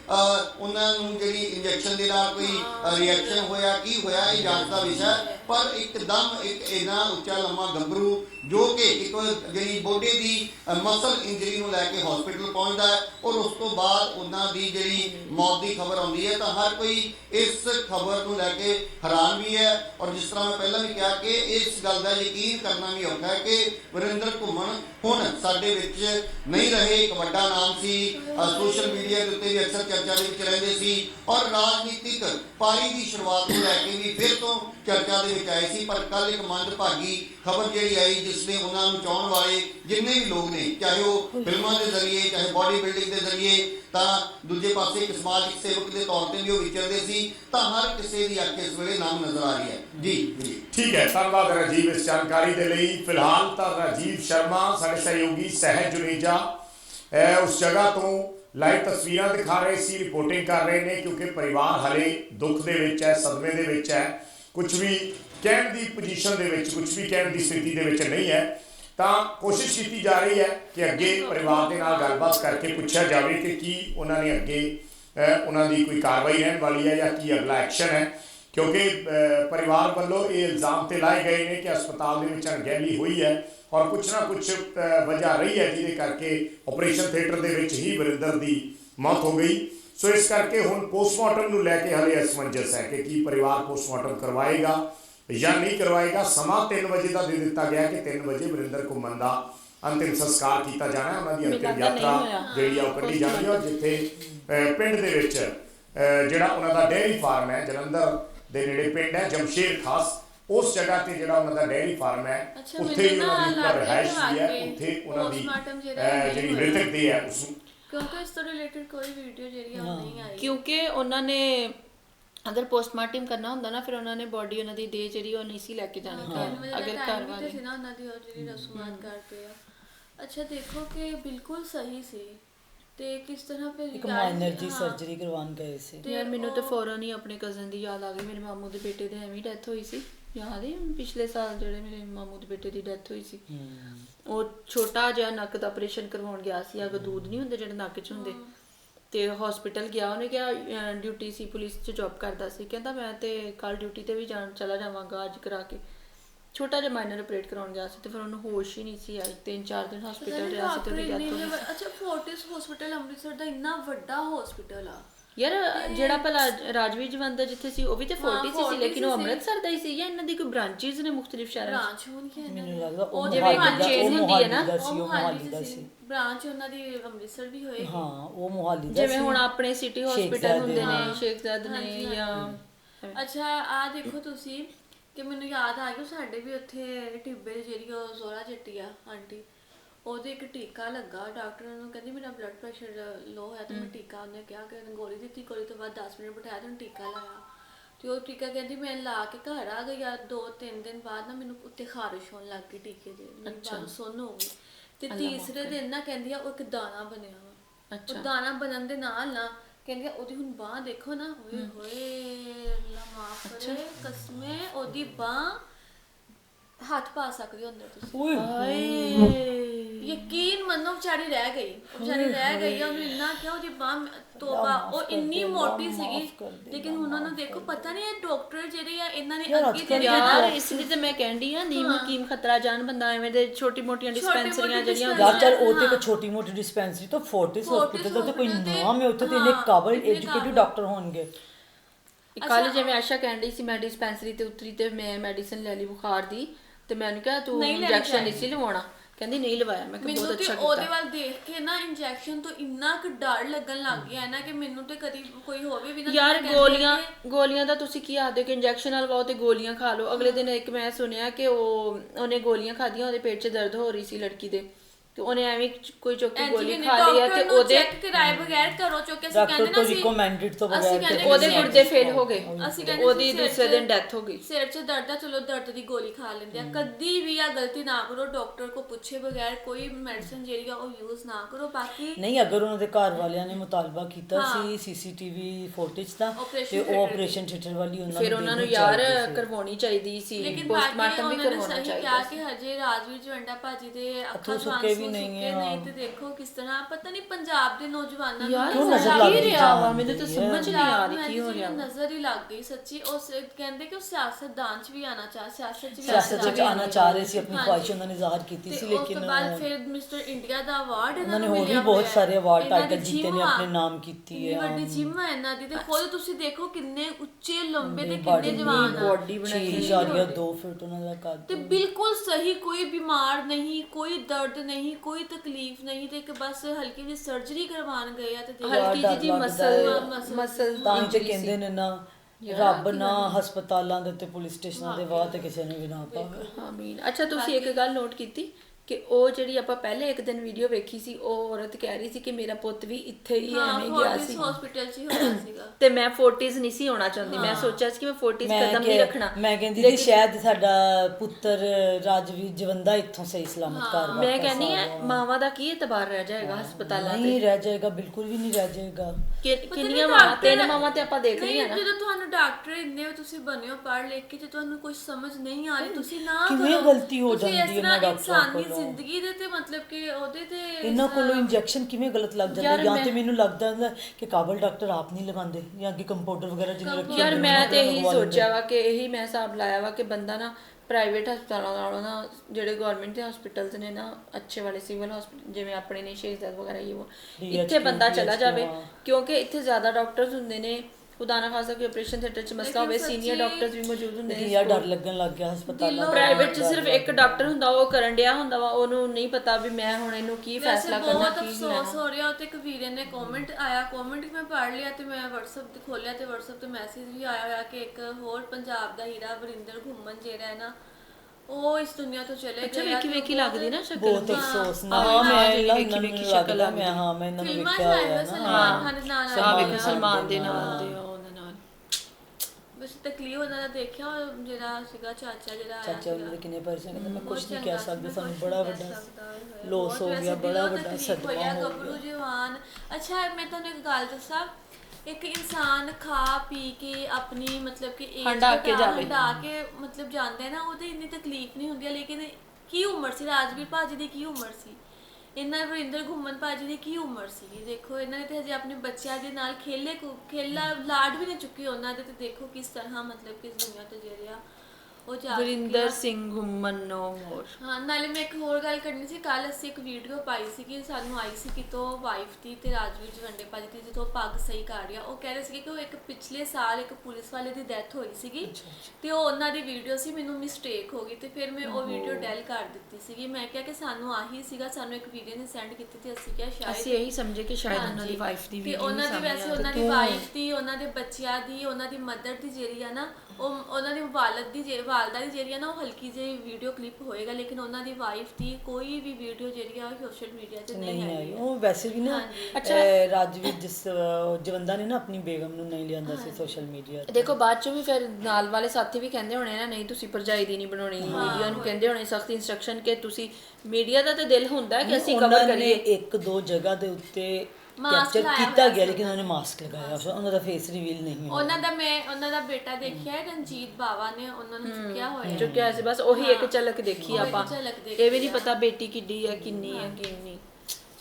ਉਹਨਾਂ ਨੂੰ ਜਿਹੜੀ ਇੰਜੈਕਸ਼ਨ ਦੇ ਨਾਲ ਕੋਈ ਰਿਐਕਸ਼ਨ ਹੋਇਆ, ਕੀ ਹੋਇਆ, ਇਹ ਜਾਂਚ ਦਾ ਵਿਸ਼ਾ ਪਰ ਇੱਕਦਮ ਇੱਕ ਇੰਨਾ ਉੱਚਾ ਲੰਮਾ ਗੱਭਰੂ, ਜੋ ਕਿ ਇੱਕ ਜਿਹੜੀ ਬੋਡੇ ਦੀ ਮਸਲ ਇੰਜਰੀ ਨੂੰ ਲੈ ਕੇ ਹਸਪੀਟਲ ਪਹੁੰਚਦਾ ਹੈ ਔਰ ਉਸ ਤੋਂ ਬਾਅਦ ਉਹਨਾਂ ਦੀ ਜਿਹੜੀ ਮੌਤ ਦੀ ਖਬਰ ਆਉਂਦੀ ਹੈ, ਤਾਂ ਹਰ ਕੋਈ ਇਸ ਖਬਰ ਨੂੰ ਲੈ ਕੇ ਹੈਰਾਨ ਵੀ ਹੈ। ਔਰ ਜਿਸ ਤਰ੍ਹਾਂ ਮੈਂ ਪਹਿਲਾਂ ਵੀ ਕਿਹਾ ਕਿ ਇਸ ਗੱਲ ਦਾ ਯਕੀਨ ਕਰਨਾ ਵੀ ਔਖਾ ਹੈ ਕਿ ਵਰਿੰਦਰ ਘੁੰਮਣ ਹੁਣ ਸਾਡੇ ਵਿੱਚ ਨਹੀਂ ਰਹੇ। ਇੱਕ ਵੱਡਾ ਨਾਮ ਸੀ ਸੋਸ਼ਲ ਮੀਡੀਆ ਦੇ ਉੱਤੇ ਵੀ ਅਕਸਰ ਚਰਚਾ ਦੇ ਵਿੱਚ ਰਹਿੰਦੇ ਸੀ ਔਰ ਰਾਜਨੀਤਿਕ ਪਾਰੀ ਦੀ ਸ਼ੁਰੂਆਤ ਨੂੰ ਲੈ ਕੇ ਵੀ ਫਿਰ ਤੋਂ ਚਰਚਾ ਦੇ ਵਿੱਚ ਆਏ ਸੀ, ਪਰ ਕੱਲ ਇੱਕ ਮੰਦਭਾਗੀ ਖਬਰ ਜਿਹੜੀ ਆਈ ਜਿਸ ਨੇ ਉਹਨਾਂ ਨੂੰ ਚਾਹਣ ਵਾਲੇ ਜਿੰਨੇ ਵੀ ਲੋਕ ਨੇ, ਚਾਹੇ ਉਹ ਫਿਲਮਾਂ ਦੇ ਜ਼ਰੀਏ, ਚਾਹੇ ਬਾਡੀ ਬਿਲਡਿੰਗ ਦੇ ਜ਼ਰੀਏ, ਤਾਂ ਦੂਜੇ ਪਾਸੇ ਇੱਕ ਸਮਾਜਿਕ ਸੇਵਕ ਦੇ ਤੌਰ ਤੇ ਵੀ ਉਹ ਵਿਚਰਦੇ ਸੀ, ਤਾਂ ਹਰ ਕਿਸੇ ਦੀ ਅੱਖ ਇਸ ਵੇਲੇ ਨਾਮ ਨਜ਼ਰ ਆ ਰਹੀ ਹੈ। ਜੀ ਜੀ। ਠੀਕ ਹੈ, ਧੰਨਵਾਦ ਰਾਜੀਵ ਇਸ ਜਾਣਕਾਰੀ ਦੇ ਲਈ। ਫਿਲਹਾਲ ਤਾਂ ਰਾਜੀਵ ਸ਼ਰਮਾ, ਸਾਡੇ ਸਹਿਯੋਗੀ ਸਹਿਜ ਜੁਨੇਜਾ ਉਸ ਜਗ੍ਹਾ ਤੋਂ ਲਾਈਵ ਤਸਵੀਰਾਂ ਦਿਖਾ ਰਹੇ ਸੀ ਰਿਪੋਰਟਿੰਗ ਕਰ ਰਹੇ ਨੇ, ਕਿਉਂਕਿ ਪਰਿਵਾਰ ਹਲੇ ਦੁੱਖ ਦੇ ਵਿੱਚ ਹੈ, ਸਦਮੇ ਦੇ ਵਿੱਚ ਹੈ। ਕੁਝ ਵੀ ਕਹਿਣ ਦੀ ਪੋਜੀਸ਼ਨ ਦੇ ਵਿੱਚ ਕੁਝ ਵੀ ਕਹਿਣ ਦੀ ਸਥਿਤੀ ਦੇ ਵਿੱਚ ਨਹੀਂ ਹੈ। ਤਾਂ ਕੋਸ਼ਿਸ਼ ਕੀਤੀ ਜਾ ਰਹੀ ਹੈ ਕਿ ਅੱਗੇ ਪਰਿਵਾਰ ਦੇ ਨਾਲ ਗੱਲਬਾਤ ਕਰਕੇ ਪੁੱਛਿਆ ਜਾਵੇ ਕਿ ਕੀ ਉਹਨਾਂ ਨੇ ਅੱਗੇ ਉਹਨਾਂ ਦੀ ਕੋਈ ਕਾਰਵਾਈ ਰਹਿਣ ਵਾਲੀ ਹੈ ਜਾਂ ਕੀ ਅਗਲਾ ਐਕਸ਼ਨ ਹੈ। ਕਿਉਂਕਿ ਪਰਿਵਾਰ ਵੱਲੋਂ ਇਹ ਇਲਜ਼ਾਮ ਤੇ ਲਾਏ ਗਏ ਨੇ ਕਿ ਹਸਪਤਾਲ ਦੇ ਵਿੱਚ ਅਣਗਹਿਲੀ ਹੋਈ ਹੈ ਔਰ ਕੁਛ ਨਾ ਕੁਛ ਵਜ੍ਹਾ ਰਹੀ ਹੈ ਜਿਹਦੇ ਕਰਕੇ ਆਪਰੇਸ਼ਨ ਥੀਏਟਰ ਦੇ ਵਿੱਚ ਹੀ ਵਰਿੰਦਰ ਦੀ ਮੌਤ ਹੋ ਗਈ ਸੋ ਇਸ ਕਰਕੇ ਹੁਣ ਪੋਸਟਮਾਰਟਮ ਨੂੰ ਲੈ ਕੇ ਹਲੇ ਅਸਮੰਜਸ ਹੈ ਕਿ ਕੀ ਪਰਿਵਾਰ ਪੋਸਟਮਾਰਟਮ ਕਰਵਾਏਗਾ ਜਾਂ ਨਹੀਂ ਕਰਵਾਏਗਾ ਸਮਾਂ 3 ਵਜੇ ਦਾ ਦੇ ਦਿੱਤਾ ਗਿਆ ਕਿ 3 ਵਜੇ ਵਰਿੰਦਰ ਘੁੰਮਣ ਦਾ ਅੰਤਿਮ ਸੰਸਕਾਰ ਕੀਤਾ ਜਾਣਾ ਹੈ ਉਹਨਾਂ ਦੀ ਅੰਤਿਮ ਯਾਤਰਾ। ਜਿਹੜੀ ਆ ਉਹ ਕੱਢੀ ਜਾਣੀ ਹੈ ਔਰ ਜਿੱਥੇ ਪਿੰਡ ਦੇ ਵਿੱਚ ਜਿਹੜਾ ਉਹਨਾਂ ਦਾ ਡੇਅਰੀ ਫਾਰਮ ਹੈ ਜਲੰਧਰ ਦੇ ਨੇੜੇ ਪਿੰਡ ਹੈ ਜਮਸ਼ੇਰ ਖਾਸ। ਉਸ ਜਗ੍ਹਾ ਤੇ ਜਿਹੜਾ ਉਹਨਾਂ ਦਾ ਡੈਰੀ ਫਾਰਮ ਹੈ ਉੱਥੇ ਹੀ ਉਹਨਾਂ ਦੀ ਉੱਪਰ ਰਹਿائش ਵੀ ਹੈ ਉੱਥੇ ਉਹਨਾਂ ਦੀ ਜਿਹੜੀ ਮ੍ਰਿਤਕ ਦੀ ਹੈ ਉਸ ਕਿਉਂਕਿ ਇਸ ਤੋਂ ਰਿਲੇਟਡ ਕੋਈ ਵੀਡੀਓ ਜਿਹੜੀ ਆ ਨਹੀਂ ਆਈ। ਕਿਉਂਕਿ ਉਹਨਾਂ ਨੇ ਅਗਰ ਪੋਸਟਮਾਰਟਮ ਕਰਨਾ ਹੁੰਦਾ ਨਾ ਫਿਰ ਉਹਨਾਂ ਨੇ ਬਾਡੀ ਉਹਨਾਂ ਦੀ ਦੇ ਜਿਹੜੀ ਉਹ ਨਹੀਂ ਸੀ ਲੈ ਕੇ ਜਾਣੀ। ਘਰ ਅਗਰ ਘਰ ਵਾਲੇ ਉਹਨਾਂ ਦੀ ਉਹ ਜਿਹੜੀ ਰਸਮਾਂ ਕਰਦੇ ਅੱਛਾ ਦੇਖੋ ਕਿ ਬਿਲਕੁਲ ਸਹੀ ਸੀ। ਤੇ ਕਿਸ ਤਰ੍ਹਾਂ ਫਿਰ ਇੱਕ ਮਾਈਨਰ ਜੀ। ਸਰਜਰੀ ਕਰਵਾਉਣ ਗਏ ਸੀ। ਤੇ ਯਾਰ ਮੈਨੂੰ ਤਾਂ ਫੌਰਨ ਹੀ ਆਪਣੇ ਕਜ਼ਨ ਦੀ ਯਾਦ ਆ ਗਈ। ਮੇਰੇ ਮਾਮੂ ਦੇ ਬੇਟੇ ਦੇ ਐਵੇਂ ਡੈਥ ਹੋਈ ਸੀ। ਯਾਦ ਹੈ? ਪਿਛਲੇ ਸਾਲ ਜਿਹੜੇ ਮੇਰੇ ਮਾਮੂ ਦੇ ਬੇਟੇ ਦੀ ਡੈਥ ਹੋਈ ਸੀ। ਉਹ ਛੋਟਾ ਜਿਹਾ ਨੱਕ ਦਾ ਆਪਰੇਸ਼ਨ ਕਰਵਾਉਣ ਗਿਆ ਸੀ। ਅਗਰ ਦੂਧ ਨਹੀਂ ਹੁੰਦੇ ਜਿਹੜੇ ਨੱਕ 'ਚ ਹੁੰਦੇ। ਤੇ ਹਸਪੀਟਲ ਗਿਆ। ਉਹਨੇ ਕਿਹਾ ਡਿਊਟੀ ਸੀ ਪੁਲਿਸ 'ਚ ਜੌਬ ਕਰਦਾ ਸੀ। ਕਹਿੰਦਾ ਮੈਂ ਤੇ ਕੱਲ ਡਿਊਟੀ ਤੇ ਵੀ ਜਾਣ ਚਲਾ ਜਾਵਾਂਗਾ ਅੱਜ ਕਰਾ ਕੇ। ਛੋਟਾ ਜਿਹਾ ਮਾਈਨਰ ਆਪਰੇਟ ਕਰਾਉਣ ਗਿਆ ਸੀ ਤੇ ਫਿਰ ਉਹਨੂੰ ਹੋਸ਼ ਹੀ ਨਹੀਂ ਸੀ ਆਈ। ਤਿੰਨ ਚਾਰ ਦਿਨ ਹਸਪੀਟਲ ਰਿਹਾ ਸੀ ਤੇ ਉਹਦੀ ਡੈਥ ਇੰਨੇ ਹੋ ਗਈ ਵੀ- ਅੱਛਾ ਫੋਰਟਿਸ ਹਸਪੀਟਲ ਅੰਮ੍ਰਿਤਸਰ ਦਾ ਇੰਨਾ ਵੱਡਾ ਹਸਪੀਟਲ ਆ। ਯਾਰ ਜਿਹੜਾ ਭਲਾ ਰਾਜਵੀਰ ਜਵੰਦਾ ਜਿੱਥੇ ਸੀ ਉਹ ਵੀ ਤੇ 40 ਸੀ ਲੇਕਿਨ ਉਹ। ਅੰਮ੍ਰਿਤਸਰ ਦਾ ਹੀ ਸੀ ਜਾਂ ਇਹਨਾਂ ਦੀ ਕੋਈ ਬ੍ਰਾਂਚੀਜ਼ ਨੇ ਮੁxtਲਿਫ ਸ਼ਹਿਰਾਂ 'ਚ ਬ੍ਰਾਂਚ ਹੋਣ ਕੀ ਮੈਨੂੰ ਲੱਗਦਾ ਉਹ ਜਿਵੇਂ ਉਹ ਹੁੰਦੀ ਹੈ ਨਾ, ਉਹ ਮੁਹਾਲੀ ਦਾ ਸੀ। ਬ੍ਰਾਂਚ ਉਹਨਾਂ ਦੀ ਅੰਮ੍ਰਿਤਸਰ ਵੀ ਹੋਏਗੀ। ਹਾਂ ਉਹ ਮੁਹਾਲੀ ਦਾ ਜਿਵੇਂ ਸੀ। ਹੁਣ ਆਪਣੇ ਸਿਟੀ ਹਸਪੀਟਲ ਹੁੰਦੇ ਨੇ। ਸ਼ੇਖਜ਼ਾਦ ਨੇ ਜਾਂ ਅੱਛਾ ਆ ਦੇਖੋ ਤੁਸੀਂ। ਕਿ ਮੈਨੂੰ ਯਾਦ ਆ ਗਿਆ ਸਾਡੇ ਵੀ ਉੱਥੇ ਟਿੱਬੇ ਦੀ ਜਿਹੜੀ ਉਹ ਜ਼ੋਰਾ ਜੱਟੀ ਆ ਆਂਟੀ ਉਹਦੇ ਇੱਕ ਟੀਕਾ ਲੱਗਾ ਡਾਕਟਰ ਨੂੰ ਕਹਿੰਦੀ ਮੇਰਾ ਬਲੱਡ ਪ੍ਰੈਸ਼ਰ ਲੋ ਹੈ ਤੇ ਮੈਂ ਟੀਕਾ ਉਹਨੇ ਕਿਹਾ ਕਿ ਉਹਨੇ ਗੋਲੀ ਦਿੱਤੀ ਗੋਲੀ ਤੋਂ ਬਾਅਦ 10 ਮਿੰਟ ਬਿਠਾਇਆ ਤੇ ਉਹਨੇ ਟੀਕਾ ਲਾਇਆ। ਤੇ ਉਹ ਟੀਕਾ ਕਹਿੰਦੀ ਮੈਂ ਲਾ ਕੇ ਘਰ ਆ ਗਈ ਆ ਦੋ ਤਿੰਨ ਦਿਨ ਬਾਅਦ ਨਾ ਮੈਨੂੰ ਉੱਤੇ ਖਾਰਿਸ਼ ਹੋਣ ਲੱਗ ਗਈ ਟੀਕੇ ਦੇ ਬਾਤ ਸੁੰਨ ਹੋ ਗਈ। ਤੇ ਤੀਸਰੇ ਦਿਨ ਨਾ ਕਹਿੰਦੀ ਆ ਉਹ ਇੱਕ ਦਾਣਾ ਬਣਿਆ ਵਾ। ਅੱਛਾ। ਦਾਣਾ ਬਣਨ ਦੇ ਨਾਲ ਨਾ ਕਹਿੰਦੀ ਆ ਉਹਦੀ ਹੁਣ ਬਾਹ ਦੇਖੋ ਨਾ ਓਏ ਹੋਏ ਅੱਲਾ ਮਾਫ ਕਰੇ ਕਸਮੇ ਉਹਦੀ ਬਾਹ ਹੱਥ ਪਾ ਸਕਦੇ ਹੋ ਅੰਦਰ ਤੁਸੀਂ। ਓਏ। ਯਕੀਨ ਮੰਨੋ ਵਿਚਾਰੀ ਰਹਿ ਗਈ। ਉਹ ਵਿਚਾਰੀ ਰਹਿ ਗਈ ਆ, ਉਹਨੂੰ ਇੰਨਾ ਕਿਹਾ ਉਹਦੀ ਬਾਹ ਤੋਬਾ? ਉਹ ਇੰਨੀ ਮੋਟੀ ਸੀਗੀ। ਲੇਕਿਨ ਉਹਨਾਂ ਨੂੰ ਦੇਖੋ ਪਤਾ ਨਹੀਂ ਇਹ ਡਾਕਟਰ ਜਿਹੜੇ ਆ ਇਹਨਾਂ ਨੇ ਅੱਗੇ ਜਿਹੜੀਆਂ ਯਾਰ ਇਸ ਲਈ ਤੇ ਮੈਂ ਕਹਿੰਦੀ ਆ ਨੀਮ ਹਕੀਮ ਖਤਰਾ ਜਾਨ ਬੰਦਾ ਐਵੇਂ ਦੇ ਛੋਟੀ ਮੋਟੀਆਂ ਡਿਸਪੈਂਸਰੀਆਂ ਜਿਹੜੀਆਂ ਯਾਰ ਚੱਲ ਉਹ ਤੇ ਇੱਕ ਛੋਟੀ ਮੋਟੀ ਡਿਸਪੈਂਸਰੀ ਤੋਂ ਫੋਰਟਿਸ ਹਸਪੀਟਲ ਦਾ ਤਾਂ ਕੋਈ ਨਾਮ ਹੈ ਉੱਥੇ ਤੇ ਇੰਨੇ ਕਾਬਲ ਐਜੂਕੇਟਿਡ। ਡਾਕਟਰ ਹੋਣਗੇ। ਕੱਲ ਜਿਵੇਂ ਆਸ਼ਾ ਕਹਿੰਦੀ ਸੀ ਮੈਂ ਡਿਸਪੈਂਸਰੀ ਤੇ ਉਤਰੀ ਤੇ ਮੈਂ ਮੈਡੀਸਿਨ ਲੈ ਲਈ ਬੁਖਾਰ ਦੀ ਤੇ ਮੈਂ ਉਹਨੂੰ ਕਿਹਾ ਤੂੰ ਇੰਜੈਕਸ਼ਨ ਨਹੀਂ ਸੀ ਲਵਾਉਣਾ? ਕਹਿੰਦੀ ਨਹੀਂ ਲਵਾਇਆ ਮੈਂ ਮੈਨੂੰ ਬਹੁਤ ਤੇ ਅੱਛਾ ਉਹਦੇ ਕੀਤਾ। ਵੱਲ ਦੇਖ ਕੇ ਨਾ ਇੰਜੈਕਸ਼ਨ ਤੋਂ ਇੰਨਾ ਕੁ ਡਰ ਲੱਗਣ ਲੱਗ ਗਿਆ ਨਾ ਕਿ ਮੈਨੂੰ ਤੇ ਕਦੀ ਕੋਈ ਹੋਵੇ ਵੀ ਨਾ ਯਾਰ ਕਹਿੰਦੇ ਗੋਲੀਆਂ ਕਿ- ਗੋਲੀਆਂ ਦਾ ਤੁਸੀਂ ਕੀ ਆਖਦੇ ਹੋ ਕਿ ਇੰਜੈਕਸ਼ਨ ਲਵਾਓ ਤੇ ਗੋਲੀਆਂ ਖਾ ਲਓ। ਅਗਲੇ ਦਿਨ ਇੱਕ ਮੈਂ ਸੁਣਿਆ ਕਿ ਉਹ ਉਹਨੇ ਗੋਲੀਆਂ ਖਾਧੀਆਂ ਉਹਦੇ ਪੇਟ 'ਚ ਦਰਦ ਹੋ ਰਹੀ ਸੀ ਲੜਕੀ ਦੇ। ਤੇ ਉਹਨੇ ਐਵੇਂ ਕੋਈ ਚੁੱਕ ਗੋਲੀ ਖਾ ਲਈ ਆ ਤੇ ਉਹਦੇ ਚੈੱਕ ਕਰਾਏ ਬਗੈਰ ਘਰੋਂ ਚੁੱਕ ਕੇ ਅਸੀਂ ਡਾਕਟਰ ਕਹਿੰਦੇ ਤੋਂ ਨਾ ਅਸੀਂ recommended ਤੋਂ ਅਸੀਂ ਬਗੈਰ ਕਹਿੰਦੇ ਉਹਦੇ ਸਿਰ ਗੁਰਦੇ ਚ- ਫੇਲ ਹੋ ਗਏ। ਅਸੀਂ ਕਹਿੰਦੇ ਉਹਦੀ ਸੀ ਸਿਰ ਦੂਸਰੇ ਚ- ਦਿਨ ਡੈਥ ਹੋ ਗਈ। ਸਿਰ 'ਚ ਦਰਦ ਆ ਚਲੋ ਦਰਦ ਦੀ ਗੋਲੀ ਖਾ ਲੈਂਦੇ ਆ। ਕਦੀ ਵੀ ਆ ਗਲਤੀ ਨਾ ਕਰੋ ਡਾਕਟਰ ਕੋ ਪੁੱਛੇ ਬਗੈਰ ਕੋਈ ਮੈਡੀਸਨ ਜਿਹੜੀ ਆ ਉਹ ਯੂਜ਼ ਨਾ ਕਰੋ ਬਾਕੀ ਨਹੀਂ ਅਗਰ ਉਹਨਾਂ ਦੇ ਘਰ ਵਾਲਿਆਂ ਨੇ ਮੁਤਾਲਬਾ ਕੀਤਾ। ਸੀ ਸੀਸੀਟੀਵੀ ਫੁਟੇਜ ਦਾ Operation ਤੇ ਉਹ theatre ਆਪਰੇਸ਼ਨ ਥੀਏਟਰ ਵਾਲੀ ਉਹਨਾਂ ਫਿਰ ਉਹਨਾਂ ਨੂੰ ਦੇਣੀ ਯਾਰ ਚਾਹੀਦੀ ਸੀ। ਕਰਵਾਉਣੀ ਚਾਹੀਦੀ ਸੀ ਲੇਕਿਨ ਬਾਕੀ ਪੋਸਟਮਾਰਟਮ ਵੀ ਉਹਨਾਂ ਨੇ ਕਰਵਾਉਣਾ ਸਹੀ ਚਾਹੀਦਾ ਕਿਹਾ ਸੀ। ਕਿ ਹਜੇ ਰਾਜਵੀਰ ਜਵੰਡਾ ਭਾਜੀ ਦੇ ਅੱਖਾਂ ਅੱਥਰੂ ਤੋਂ ਸੁੱਕੇ ਵੀ ਨਹੀਂ ਹੈ, ਨਹੀਂ ਹਾਂ। ਤੇ ਦੇਖੋ ਕਿਸ ਤਰ੍ਹਾਂ ਪਤਾ ਨਹੀਂ ਪੰਜਾਬ ਦੇ ਨੌਜਵਾਨਾਂ ਨੂੰ ਯਾਰ ਕਿਉਂ ਨਜ਼ਰ ਲੱਗ ਰਿਹਾ ਵਾ ਮੈਨੂੰ ਤਾਂ ਹੈ। ਸਮਝ ਨਹੀਂ ਆ ਰਹੀ ਕੀ ਹੋ ਰਿਹਾ। ਨਜ਼ਰ ਹੀ ਲੱਗ ਗਈ ਸੱਚੀ। ਉਸ ਕਹਿੰਦੇ ਕਿ ਉਹ ਸਿਆਸਤਦਾਨ ਚ ਵੀ ਆਣਾ ਚਾਹ ਸਿਆਸਤ ਚ ਵੀ ਸਿਆਸਤ ਵਿੱਚ ਆਣਾ ਚਾਹ ਰਹੇ ਸੀ ਆਪਣੀ। ਖੁਆਇਸ਼ ਉਹਨਾਂ ਨੇ ਜ਼ਾਹਰ ਕੀਤੀ ਸੀ ਉਸ ਤੋਂ ਲੇਕਿਨ ਬਾਅਦ ਫਿਰ ਮਿਸਟਰ ਇੰਡੀਆ ਦਾ ਅਵਾਰਡ ਉਹਨਾਂ ਨੇ ਹੋਰ ਵੀ ਬਹੁਤ ਸਾਰੇ ਅਵਾਰਡ ਟਾਈਟਲ ਜਿੱਤੇ ਨੇ ਆਪਣੇ ਨਾਮ ਕੀਤੀ ਹੈ ਵੱਡੀ ਜਿਮ ਹੈ ਇਹਨਾਂ ਦੀ। ਤੇ ਖੁਦ ਤੁਸੀਂ ਦੇਖੋ ਕਿੰਨੇ ਉੱਚੇ ਲੰਬੇ ਤੇ ਕਿੰਨੇ ਜਵਾਨ ਆ। ਬੋਡੀ ਬਣਾਈ 6.2 ਫੁੱਟ। ਉਹਨਾਂ ਦਾ ਕੱਦ। ਤੇ ਬਿਲਕੁਲ ਸਹੀ ਕੋਈ ਬਿਮਾਰ ਨਹੀਂ ਕੋਈ ਦਰਦ ਨਹੀਂ ਕੋਈ ਤਕਲੀਫ ਨਹੀਂ ਤੇ ਇੱਕ ਬਸ ਹਲਕੀ ਜਿਹੀ ਸਰਜਰੀ ਕਰਵਾਉਣ ਗਏ ਆ ਤੇ ਦੇਖੋ ਹਲਕੀ ਜਿਹੀ ਲੱਗਦਾ ਮਸਲ। ਮਸਲ ਤਾਂ ਤੇ ਕਹਿੰਦੇ ਨੇ ਨਾ ਰੱਬ ਨਾ ਹਸਪਤਾਲਾਂ ਦੇ ਤੇ ਪੁਲਿਸ ਸਟੇਸ਼ਨਾਂ ਦੇ ਤੇ ਕਿਸੇ ਨੂੰ ਵੀ ਨਾ ਪਾਵੇ। ਆਮੀਨ ਅੱਛਾ ਤੁਸੀਂ ਇੱਕ ਗੱਲ ਨੋਟ ਕੀਤੀ ਕਿ ਉਹ ਜਿਹੜੀ ਆਪਾਂ ਪਹਿਲੇ ਇੱਕ ਦਿਨ ਵੀਡੀਓ ਵੇਖੀ ਸੀ ਉਹ ਔਰਤ ਕਹਿ ਰਹੀ ਸੀ ਕਿ ਮੇਰਾ ਪੁੱਤ ਵੀ ਇੱਥੇ ਹੀ ਹਾਂ ਐਵੇਂ ਗਿਆ ਸੀ। ਹਸਪੀਟਲ 'ਚ ਹੀ ਹੋਇਆ ਸੀਗਾ। ਤੇ ਮੈਂ 40s ਨਹੀਂ ਸੀ ਹੋਣਾ ਚਾਹੁੰਦੀ ਮੈਂ ਸੋਚਿਆ ਸੀ ਕਿ ਮੈਂ 40s ਮੈਂ ਕਦਮ ਨਹੀਂ ਰੱਖਣਾ। ਮੈਂ ਕਹਿੰਦੀ ਸੀ ਸ਼ਾਇਦ ਸਾਡਾ ਪੁੱਤਰ ਰਾਜਵੀਰ ਜਵੰਦਾ ਇੱਥੋਂ ਸਹੀ ਸਲਾਮਤ ਘਰ ਵਾਪਸ ਮੈਂ ਕਹਿੰਨੀ ਆ। ਮਾਵਾਂ ਦਾ ਕੀ ਇਤਬਾਰ ਰਹਿ ਜਾਏਗਾ ਹਸਪਤਾਲਾਂ ਤੇ? ਨਹੀਂ ਰਹਿ ਜਾਏਗਾ ਬਿਲਕੁਲ ਵੀ ਨਹੀਂ ਰਹਿ ਜਾਏਗਾ। ਕਿੰਨੀਆਂ ਨੀ ਮਾਂ ਡਾਕਟਰ- ਤਿੰਨ ਮਾਵਾਂ ਤੇ ਆਪਾਂ ਦੇਖ ਲਈਆਂ ਨਾ। ਜਦੋਂ ਤੁਹਾਨੂੰ ਡਾਕਟਰ ਇੰਨੇ ਹੋ, ਤੁਸੀਂ ਬਣੇ ਹੋ ਪੜ੍ਹ ਲਿਖ ਕੇ ਤੇ ਤੁਹਾਨੂੰ ਕੁਝ ਸਮਝ ਨਹੀਂ ਆ ਰਹੀ ਤੁਸੀਂ ਨਾ ਕਿਵੇਂ ਕਰੋ। ਗਲਤੀ ਹੋ ਜਾਂਦੀ ਹੈ ਨਾ ਡਾਕਟਰਾਂ ਕੋਲੋਂ। ਜ਼ਿੰਦਗੀ ਦੇ ਤੇ ਮਤਲਬ ਕਿ ਉਹਦੇ ਤੇ ਇਹਨਾਂ ਕੋਲੋਂ ਇੰਜੈਕਸ਼ਨ ਕਿਵੇਂ ਗਲਤ ਲੱਗ ਜਾਂਦਾ ਜਾਂ ਤੇ ਮੈਨੂੰ ਲੱਗਦਾ ਹੁੰਦਾ ਕਿ ਕਾਬਲ ਡਾਕਟਰ ਆਪ ਨਹੀਂ ਲਗਾਉਂਦੇ ਜਾਂ ਕਿ ਕੰਪਾਊਂਡਰ ਵਗੈਰਾ ਜਿਹਨੇ ਰੱਖੇ ਯਾਰ ਮੈਂ ਤੇ ਇਹੀ। ਸੋਚਿਆ ਵਾ ਕਿ ਇਹੀ ਮੈਂ ਹਿਸਾਬ ਲਾਇਆ ਵਾ ਕਿ ਬੰਦਾ ਨਾ ਪ੍ਰਾਈਵੇਟ ਹਸਪਤਾਲਾਂ ਨਾਲੋਂ ਨਾ ਜਿਹੜੇ ਗਵਰਨਮੈਂਟ ਦੇ ਹਸਪੀਟਲਸ ਨੇ ਨਾ ਅੱਛੇ ਵਾਲੇ ਸਿਵਲ ਹਸਪੀਟਲ ਜਿਵੇਂ ਆਪਣੇ ਨੇ ਸ਼ਹੀਦਾਂ ਵਗੈਰਾ ਇਹ ਉਹ ਇੱਥੇ ਬੰਦਾ ਚਲਾ ਜਾਵੇ। ਕਿਉਂਕਿ ਇੱਥੇ ਜ਼ਿਆਦਾ ਡਾਕਟਰਸ ਹੁੰਦੇ ਨੇ ਖੁਦਾ ਨਾ ਖਾਸਾ ਕੋਈ ਆਪਰੇਸ਼ਨ ਥੀਏਟਰ 'ਚ ਮਸਲਾ ਹੋਵੇ ਸੀਨੀਅਰ ਡਾਕਟਰਸ ਵੀ ਮੌਜੂਦ ਹੁੰਦੇ ਨੇ ਯਾਰ ਡਰ ਲੱਗਣ ਲੱਗ ਗਿਆ ਹਸਪਤਾਲਾਂ ਦਾ। ਪ੍ਰਾਈਵੇਟ 'ਚ ਸਿਰਫ ਇੱਕ ਡਾਕਟਰ ਹੁੰਦਾ ਉਹ ਕਰਨ ਡਿਆ ਹੁੰਦਾ ਵਾ ਉਹਨੂੰ ਨਹੀਂ ਪਤਾ ਵੀ ਮੈਂ ਹੁਣ ਇਹਨੂੰ ਕੀ ਫੈਸਲਾ ਕਰਨਾ ਬਹੁਤ ਕੀ ਅਫਸੋਸ ਲੈਣਾ। ਹੋ ਰਿਹਾ ਤੇ ਇੱਕ ਵੀਰੇ ਨੇ ਕਮੈਂਟ ਆਇਆ ਕਮੈਂਟ ਮੈਂ ਪੜ੍ਹ ਲਿਆ ਤੇ ਮੈਂ WhatsApp ਤੇ ਖੋਲਿਆ ਤੇ WhatsApp ਤੇ ਮੈਸੇਜ ਵੀ ਆਇਆ ਹੋਇਆ ਕਿ ਇੱਕ ਹੋਰ ਪੰਜਾਬ ਦਾ ਹੀਰਾ ਵਰਿੰਦਰ ਘੁੰਮਣ ਜਿਹੜਾ ਹੈ ਨਾ ਉਹ ਇਸ ਦੁਨੀਆ ਤੋਂ ਚਲੇ ਅੱਛਾ ਗਿਆ ਵੇਖੀ ਵੇਖੀ ਬਹੁਤ- ਲੱਗਦੀ ਨਾ ਸ਼ਕਲ ਬਹੁਤ। ਅਫਸੋਸ ਨਾ ਹਾਂ, ਹਾਂ ਮੈਂ ਵੇਖੀ ਵੇਖੀ ਸ਼ਕਲ ਮੈਂ ਹਾਂ ਮੈਂ ਇਹਨਾਂ ਨੂੰ ਵੇਖਿਆ ਨਾ। ਸਲਮਾਨ ਖਾਨ ਦੇ ਨਾਲ ਦੇ ਨਾਲ ਦੇ ਉਹਦੇ ਨਾਲ। ਬਸ ਤਕਲੀਫ ਉਹਨਾਂ ਦਾ ਦੇਖਿਆ ਜਿਹੜਾ ਸੀਗਾ ਚਾਚਾ ਜਿਹੜਾ ਆਇਆ ਚਾਚਾ ਉਹਨਾਂ ਦੇ। ਕਿੰਨੇ ਪੈਸੇ ਕਹਿੰਦੇ ਮੈਂ ਕੁਝ ਨਹੀਂ ਕਹਿ ਸਕਦਾ ਸਾਨੂੰ ਬੜਾ ਵੱਡਾ। ਲੋਸ ਹੋ ਗਿਆ ਬੜਾ ਵੱਡਾ ਸਦਮਾ ਹੋ ਗਿਆ ਜਵਾਨ ਅੱਛਾ ਮੈਂ ਤੁਹਾਨੂੰ ਇੱਕ ਗੱਲ ਦੱਸਾਂ ਇੱਕ ਇਨਸਾਨ ਖਾ ਪੀ ਕੇ ਆਪਣੀ ਮਤਲਬ ਕਿ age ਹੰਢਾ ਕੇ ਜਾਵੇ। ਹੰਢਾ ਕੇ ਮਤਲਬ ਜਾਂਦਾ ਹੈ ਨਾ ਉਹਦੇ ਇੰਨੀ ਤਕਲੀਫ ਨਹੀਂ ਹੁੰਦੀ ਲੇਕਿਨ ਕੀ ਉਮਰ ਸੀ ਰਾਜਵੀਰ ਭਾਜੀ ਦੀ ਕੀ ਉਮਰ ਸੀ ਇਹਨਾਂ ਵਰਿੰਦਰ ਘੁੰਮਣ ਭਾਜੀ ਦੀ ਕੀ ਉਮਰ ਸੀ ਦੇਖੋ, ਇਹਨਾਂ ਨੇ ਤੇ ਹਜੇ ਆਪਣੇ ਬੱਚਿਆਂ ਦੇ ਨਾਲ ਖੇਲੇ ਕੁ- ਖੇਲਾ ਲਾਡ ਵੀ ਨਹੀਂ ਚੁੱਕੀ ਉਹਨਾਂ ਦੇ ਤੇ ਦੇਖੋ ਕਿਸ ਤਰ੍ਹਾਂ ਮਤਲਬ ਕਿ ਦੁਨੀਆ ਤੋਂ ਜਿਹੜੇ ਆ ਉਹ ਜਾ ਚੁੱਕੇ ਵਰਿੰਦਰ ਆ। ਸਿੰਘ ਘੁੰਮਣ ਨੋ ਮੋਰ ਹਾਂ ਨਾਲੇ ਮੈਂ ਇੱਕ ਹੋਰ ਗੱਲ ਕਰਨੀ ਸੀ ਕੱਲ ਅਸੀਂ ਇੱਕ ਵੀਡੀਓ ਪਾਈ ਸੀ ਕਿ ਸਾਨੂੰ ਆਈ ਸੀ ਕਿਤੋਂ ਵਾਈਫ ਦੀ ਤੇ ਰਾਜਵੀਰ ਜਵੰਡੇ ਭਾਜੀ ਦੀ ਜਦੋਂ ਪੱਗ ਸਹੀ ਕਰ ਰਿਹਾ ਉਹ ਕਹਿ ਰਹੇ ਸੀ ਕਿ ਉਹ ਇੱਕ ਪਿਛਲੇ ਸਾਲ ਇੱਕ ਪੁਲਿਸ ਵਾਲੇ ਦੀ ਡੈਥ ਹੋਈ ਸੀਗੀ ਤੇ ਉਹ ਉਹਨਾਂ ਦੀ ਵੀਡੀਓ ਸੀ ਮੈਨੂੰ ਮਿਸਟੇਕ ਹੋ ਗਈ ਤੇ ਫਿਰ ਮੈਂ ਉਹ ਵੀਡੀਓ ਡੈਲ ਕਰ ਦਿੱਤੀ ਸੀਗੀ। ਮੈਂ ਕਿਹਾ ਕਿ ਸਾਨੂੰ ਆਹੀ ਸੀਗਾ ਸਾਨੂੰ ਇੱਕ ਵੀਡੀਓ ਨੇ ਸੈਂਡ ਕੀਤੀ ਤੇ ਅਸੀਂ ਕਿਹਾ ਸ਼ਾਇਦ ਅਸੀਂ ਇਹੀ ਸਮਝੇ ਕਿ ਸ਼ਾਇਦ ਉਹਨਾਂ ਦੀ ਹਾਂਜੀ। ਵਾਈਫ ਦੀ ਤੇ ਵੀਡੀਓ ਉਹਨਾਂ ਦੀ ਵੈਸੇ ਉਹਨਾਂ ਦੀ ਵਾਈਫ ਦੀ ਉਹਨਾਂ ਦੇ ਬੱਚਿਆਂ ਦੀ ਉਹਨਾਂ ਦੀ ਮਦਰ ਦੀ ਜਿਹੜੀ ਆ ਨਾ ਉਹ ਉਹਨਾਂ ਦੀ ਵਾਲਦ ਦੀ ਜੇ- ਵਾਲਦਾ ਦੀ ਜਿਹੜੀ ਆ ਨਾ ਉਹ ਹਲਕੀ ਜਿਹੀ ਵੀਡੀਓ ਕਲਿੱਪ ਹੋਏਗਾ ਲੇਕਿਨ ਉਹਨਾਂ ਦੀ ਵਾਈਫ ਦੀ ਕੋਈ ਵੀ ਵੀਡੀਓ ਜਿਹੜੀ ਆ ਸੋਸ਼ਲ ਮੀਡੀਆ ਤੇ ਨਹੀਂ ਆਈ। ਉਹ ਵੈਸੇ ਵੀ ਨਾ ਰਾਜਵੀਰ ਜਿਸ ਜਵੰਦਾ ਨੇ ਨਾ ਆਪਣੀ ਬੇਗਮ ਨੂੰ ਨਹੀਂ ਲਿਆਂਦਾ ਸੀ ਸੋਸ਼ਲ ਮੀਡੀਆ ਤੇ। ਦੇਖੋ ਬਾਅਦ ਚ ਵੀ ਫਿਰ ਨਾਲ ਵਾਲੇ ਸਾਥੀ ਵੀ ਕਹਿੰਦੇ ਹੋਣੇ ਨਾ ਨਹੀਂ ਤੁਸੀਂ ਭਰਜਾਈ ਦੀ ਨਹੀਂ ਬਣਾਉਣੀ। ਮੀਡੀਆ ਨੂੰ ਕਹਿੰਦੇ ਹੋਣੇ ਸਖਤ ਇਨਸਟਰਕਸ਼ਨ ਕਿ ਤੁਸੀਂ ਮੀਡੀਆ ਦਾ ਤਾਂ ਦਿਲ ਹੁੰਦਾ ਕਿ ਅਸੀਂ ਉਹਨਾਂ ਕਵਰ ਨੇ ਕਰੀਏ। ਇੱਕ ਦੋ ਜਗ੍ਹਾ ਦੇ ਉੱਤੇ ਮਾਸਕ ਕੈਪਚਰ ਲਾਇਆ ਕੀਤਾ ਹੋਇਆ ਗਿਆ ਸੀ। ਲੇਕਿਨ ਉਹਨਾਂ ਨੇ ਮਾਸਕ ਲਗਾਇਆ ਹੋਇਆ ਉਹਨਾਂ ਦਾ ਫੇਸ ਰਿਵੀਲ ਨਹੀਂ ਹੋਇਆ। ਉਹਨਾਂ ਦਾ ਮੈਂ ਉਹਨਾਂ ਦਾ ਬੇਟਾ ਦੇਖਿਆ ਹੈ ਰਣਜੀਤ ਬਾਵਾ ਨੇ ਉਹਨਾਂ ਨੂੰ ਚੁੱਕਿਆ ਹੋਇਆ ਚੁੱਕਿਆ ਸੀ ਬਸ ਉਹੀ ਇੱਕ ਝਲਕ ਦੇਖੀ ਉਹ ਆਪਾਂ। ਝਲਕ ਦੇਖੀ ਇਹ ਵੀ ਨਹੀਂ ਪਤਾ ਬੇਟੀ ਕਿੱਡੀ ਹੈ ਕਿੰਨੀ ਹੈ ਕਿੰਨੀ।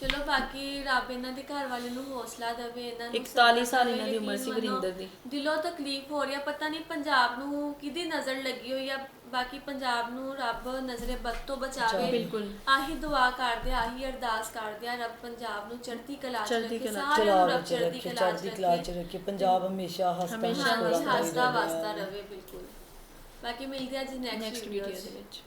ਚਲੋ ਬਾਕੀ ਰੱਬ ਇਹਨਾਂ ਦੇ ਘਰ ਵਾਲੇ ਨੂੰ ਹੌਸਲਾ ਦੇਵੇ ਇਹਨਾਂ ਨੂੰ 41 ਸਾਲ ਇਹਨਾਂ ਦੀ ਉਮਰ ਸੀ ਮੰਨੋ, ਵਰਿੰਦਰ ਦੀ। ਦਿਲੋਂ ਤਕਲੀਫ ਹੋ ਰਹੀ ਆ ਪਤਾ ਨਹੀਂ ਪੰਜਾਬ ਨੂੰ ਕਿਹਦੀ ਨਜ਼ਰ ਲੱਗੀ ਹੋਈ ਆ। ਬਾਕੀ ਪੰਜਾਬ ਨੂੰ ਰੱਬ ਨਜ਼ਰੇ ਬਦ ਤੋਂ ਬਚਾਵੇ। ਬਿਲਕੁਲ। ਆਹੀ ਦੁਆ ਕਰਦੇ ਆ, ਆਹੀ ਅਰਦਾਸ ਕਰਦੇ ਆ ਰੱਬ ਪੰਜਾਬ ਨੂੰ ਚੜ੍ਹਦੀ ਕਲਾ ਚ ਰੱਖੇ ਸਾਰਿਆਂ ਨੂੰ ਰੱਬ ਚੜ੍ਹਦੀ ਕਲਾ ਚੜ੍ਹਦੀ ਚ ਰੱਖੇ। ਪੰਜਾਬ ਹਮੇਸ਼ਾ ਹੱਸਦਾ ਹੱਸਦਾ ਰਹੇ। ਵਸਦਾ ਰਵੇ ਬਿਲਕੁਲ। ਬਾਕੀ ਮਿਲਦੇ ਆ ਜੀ ਨੈਕਸਟ ਵੀਡੀਓ ਦੇ ਵਿੱਚ।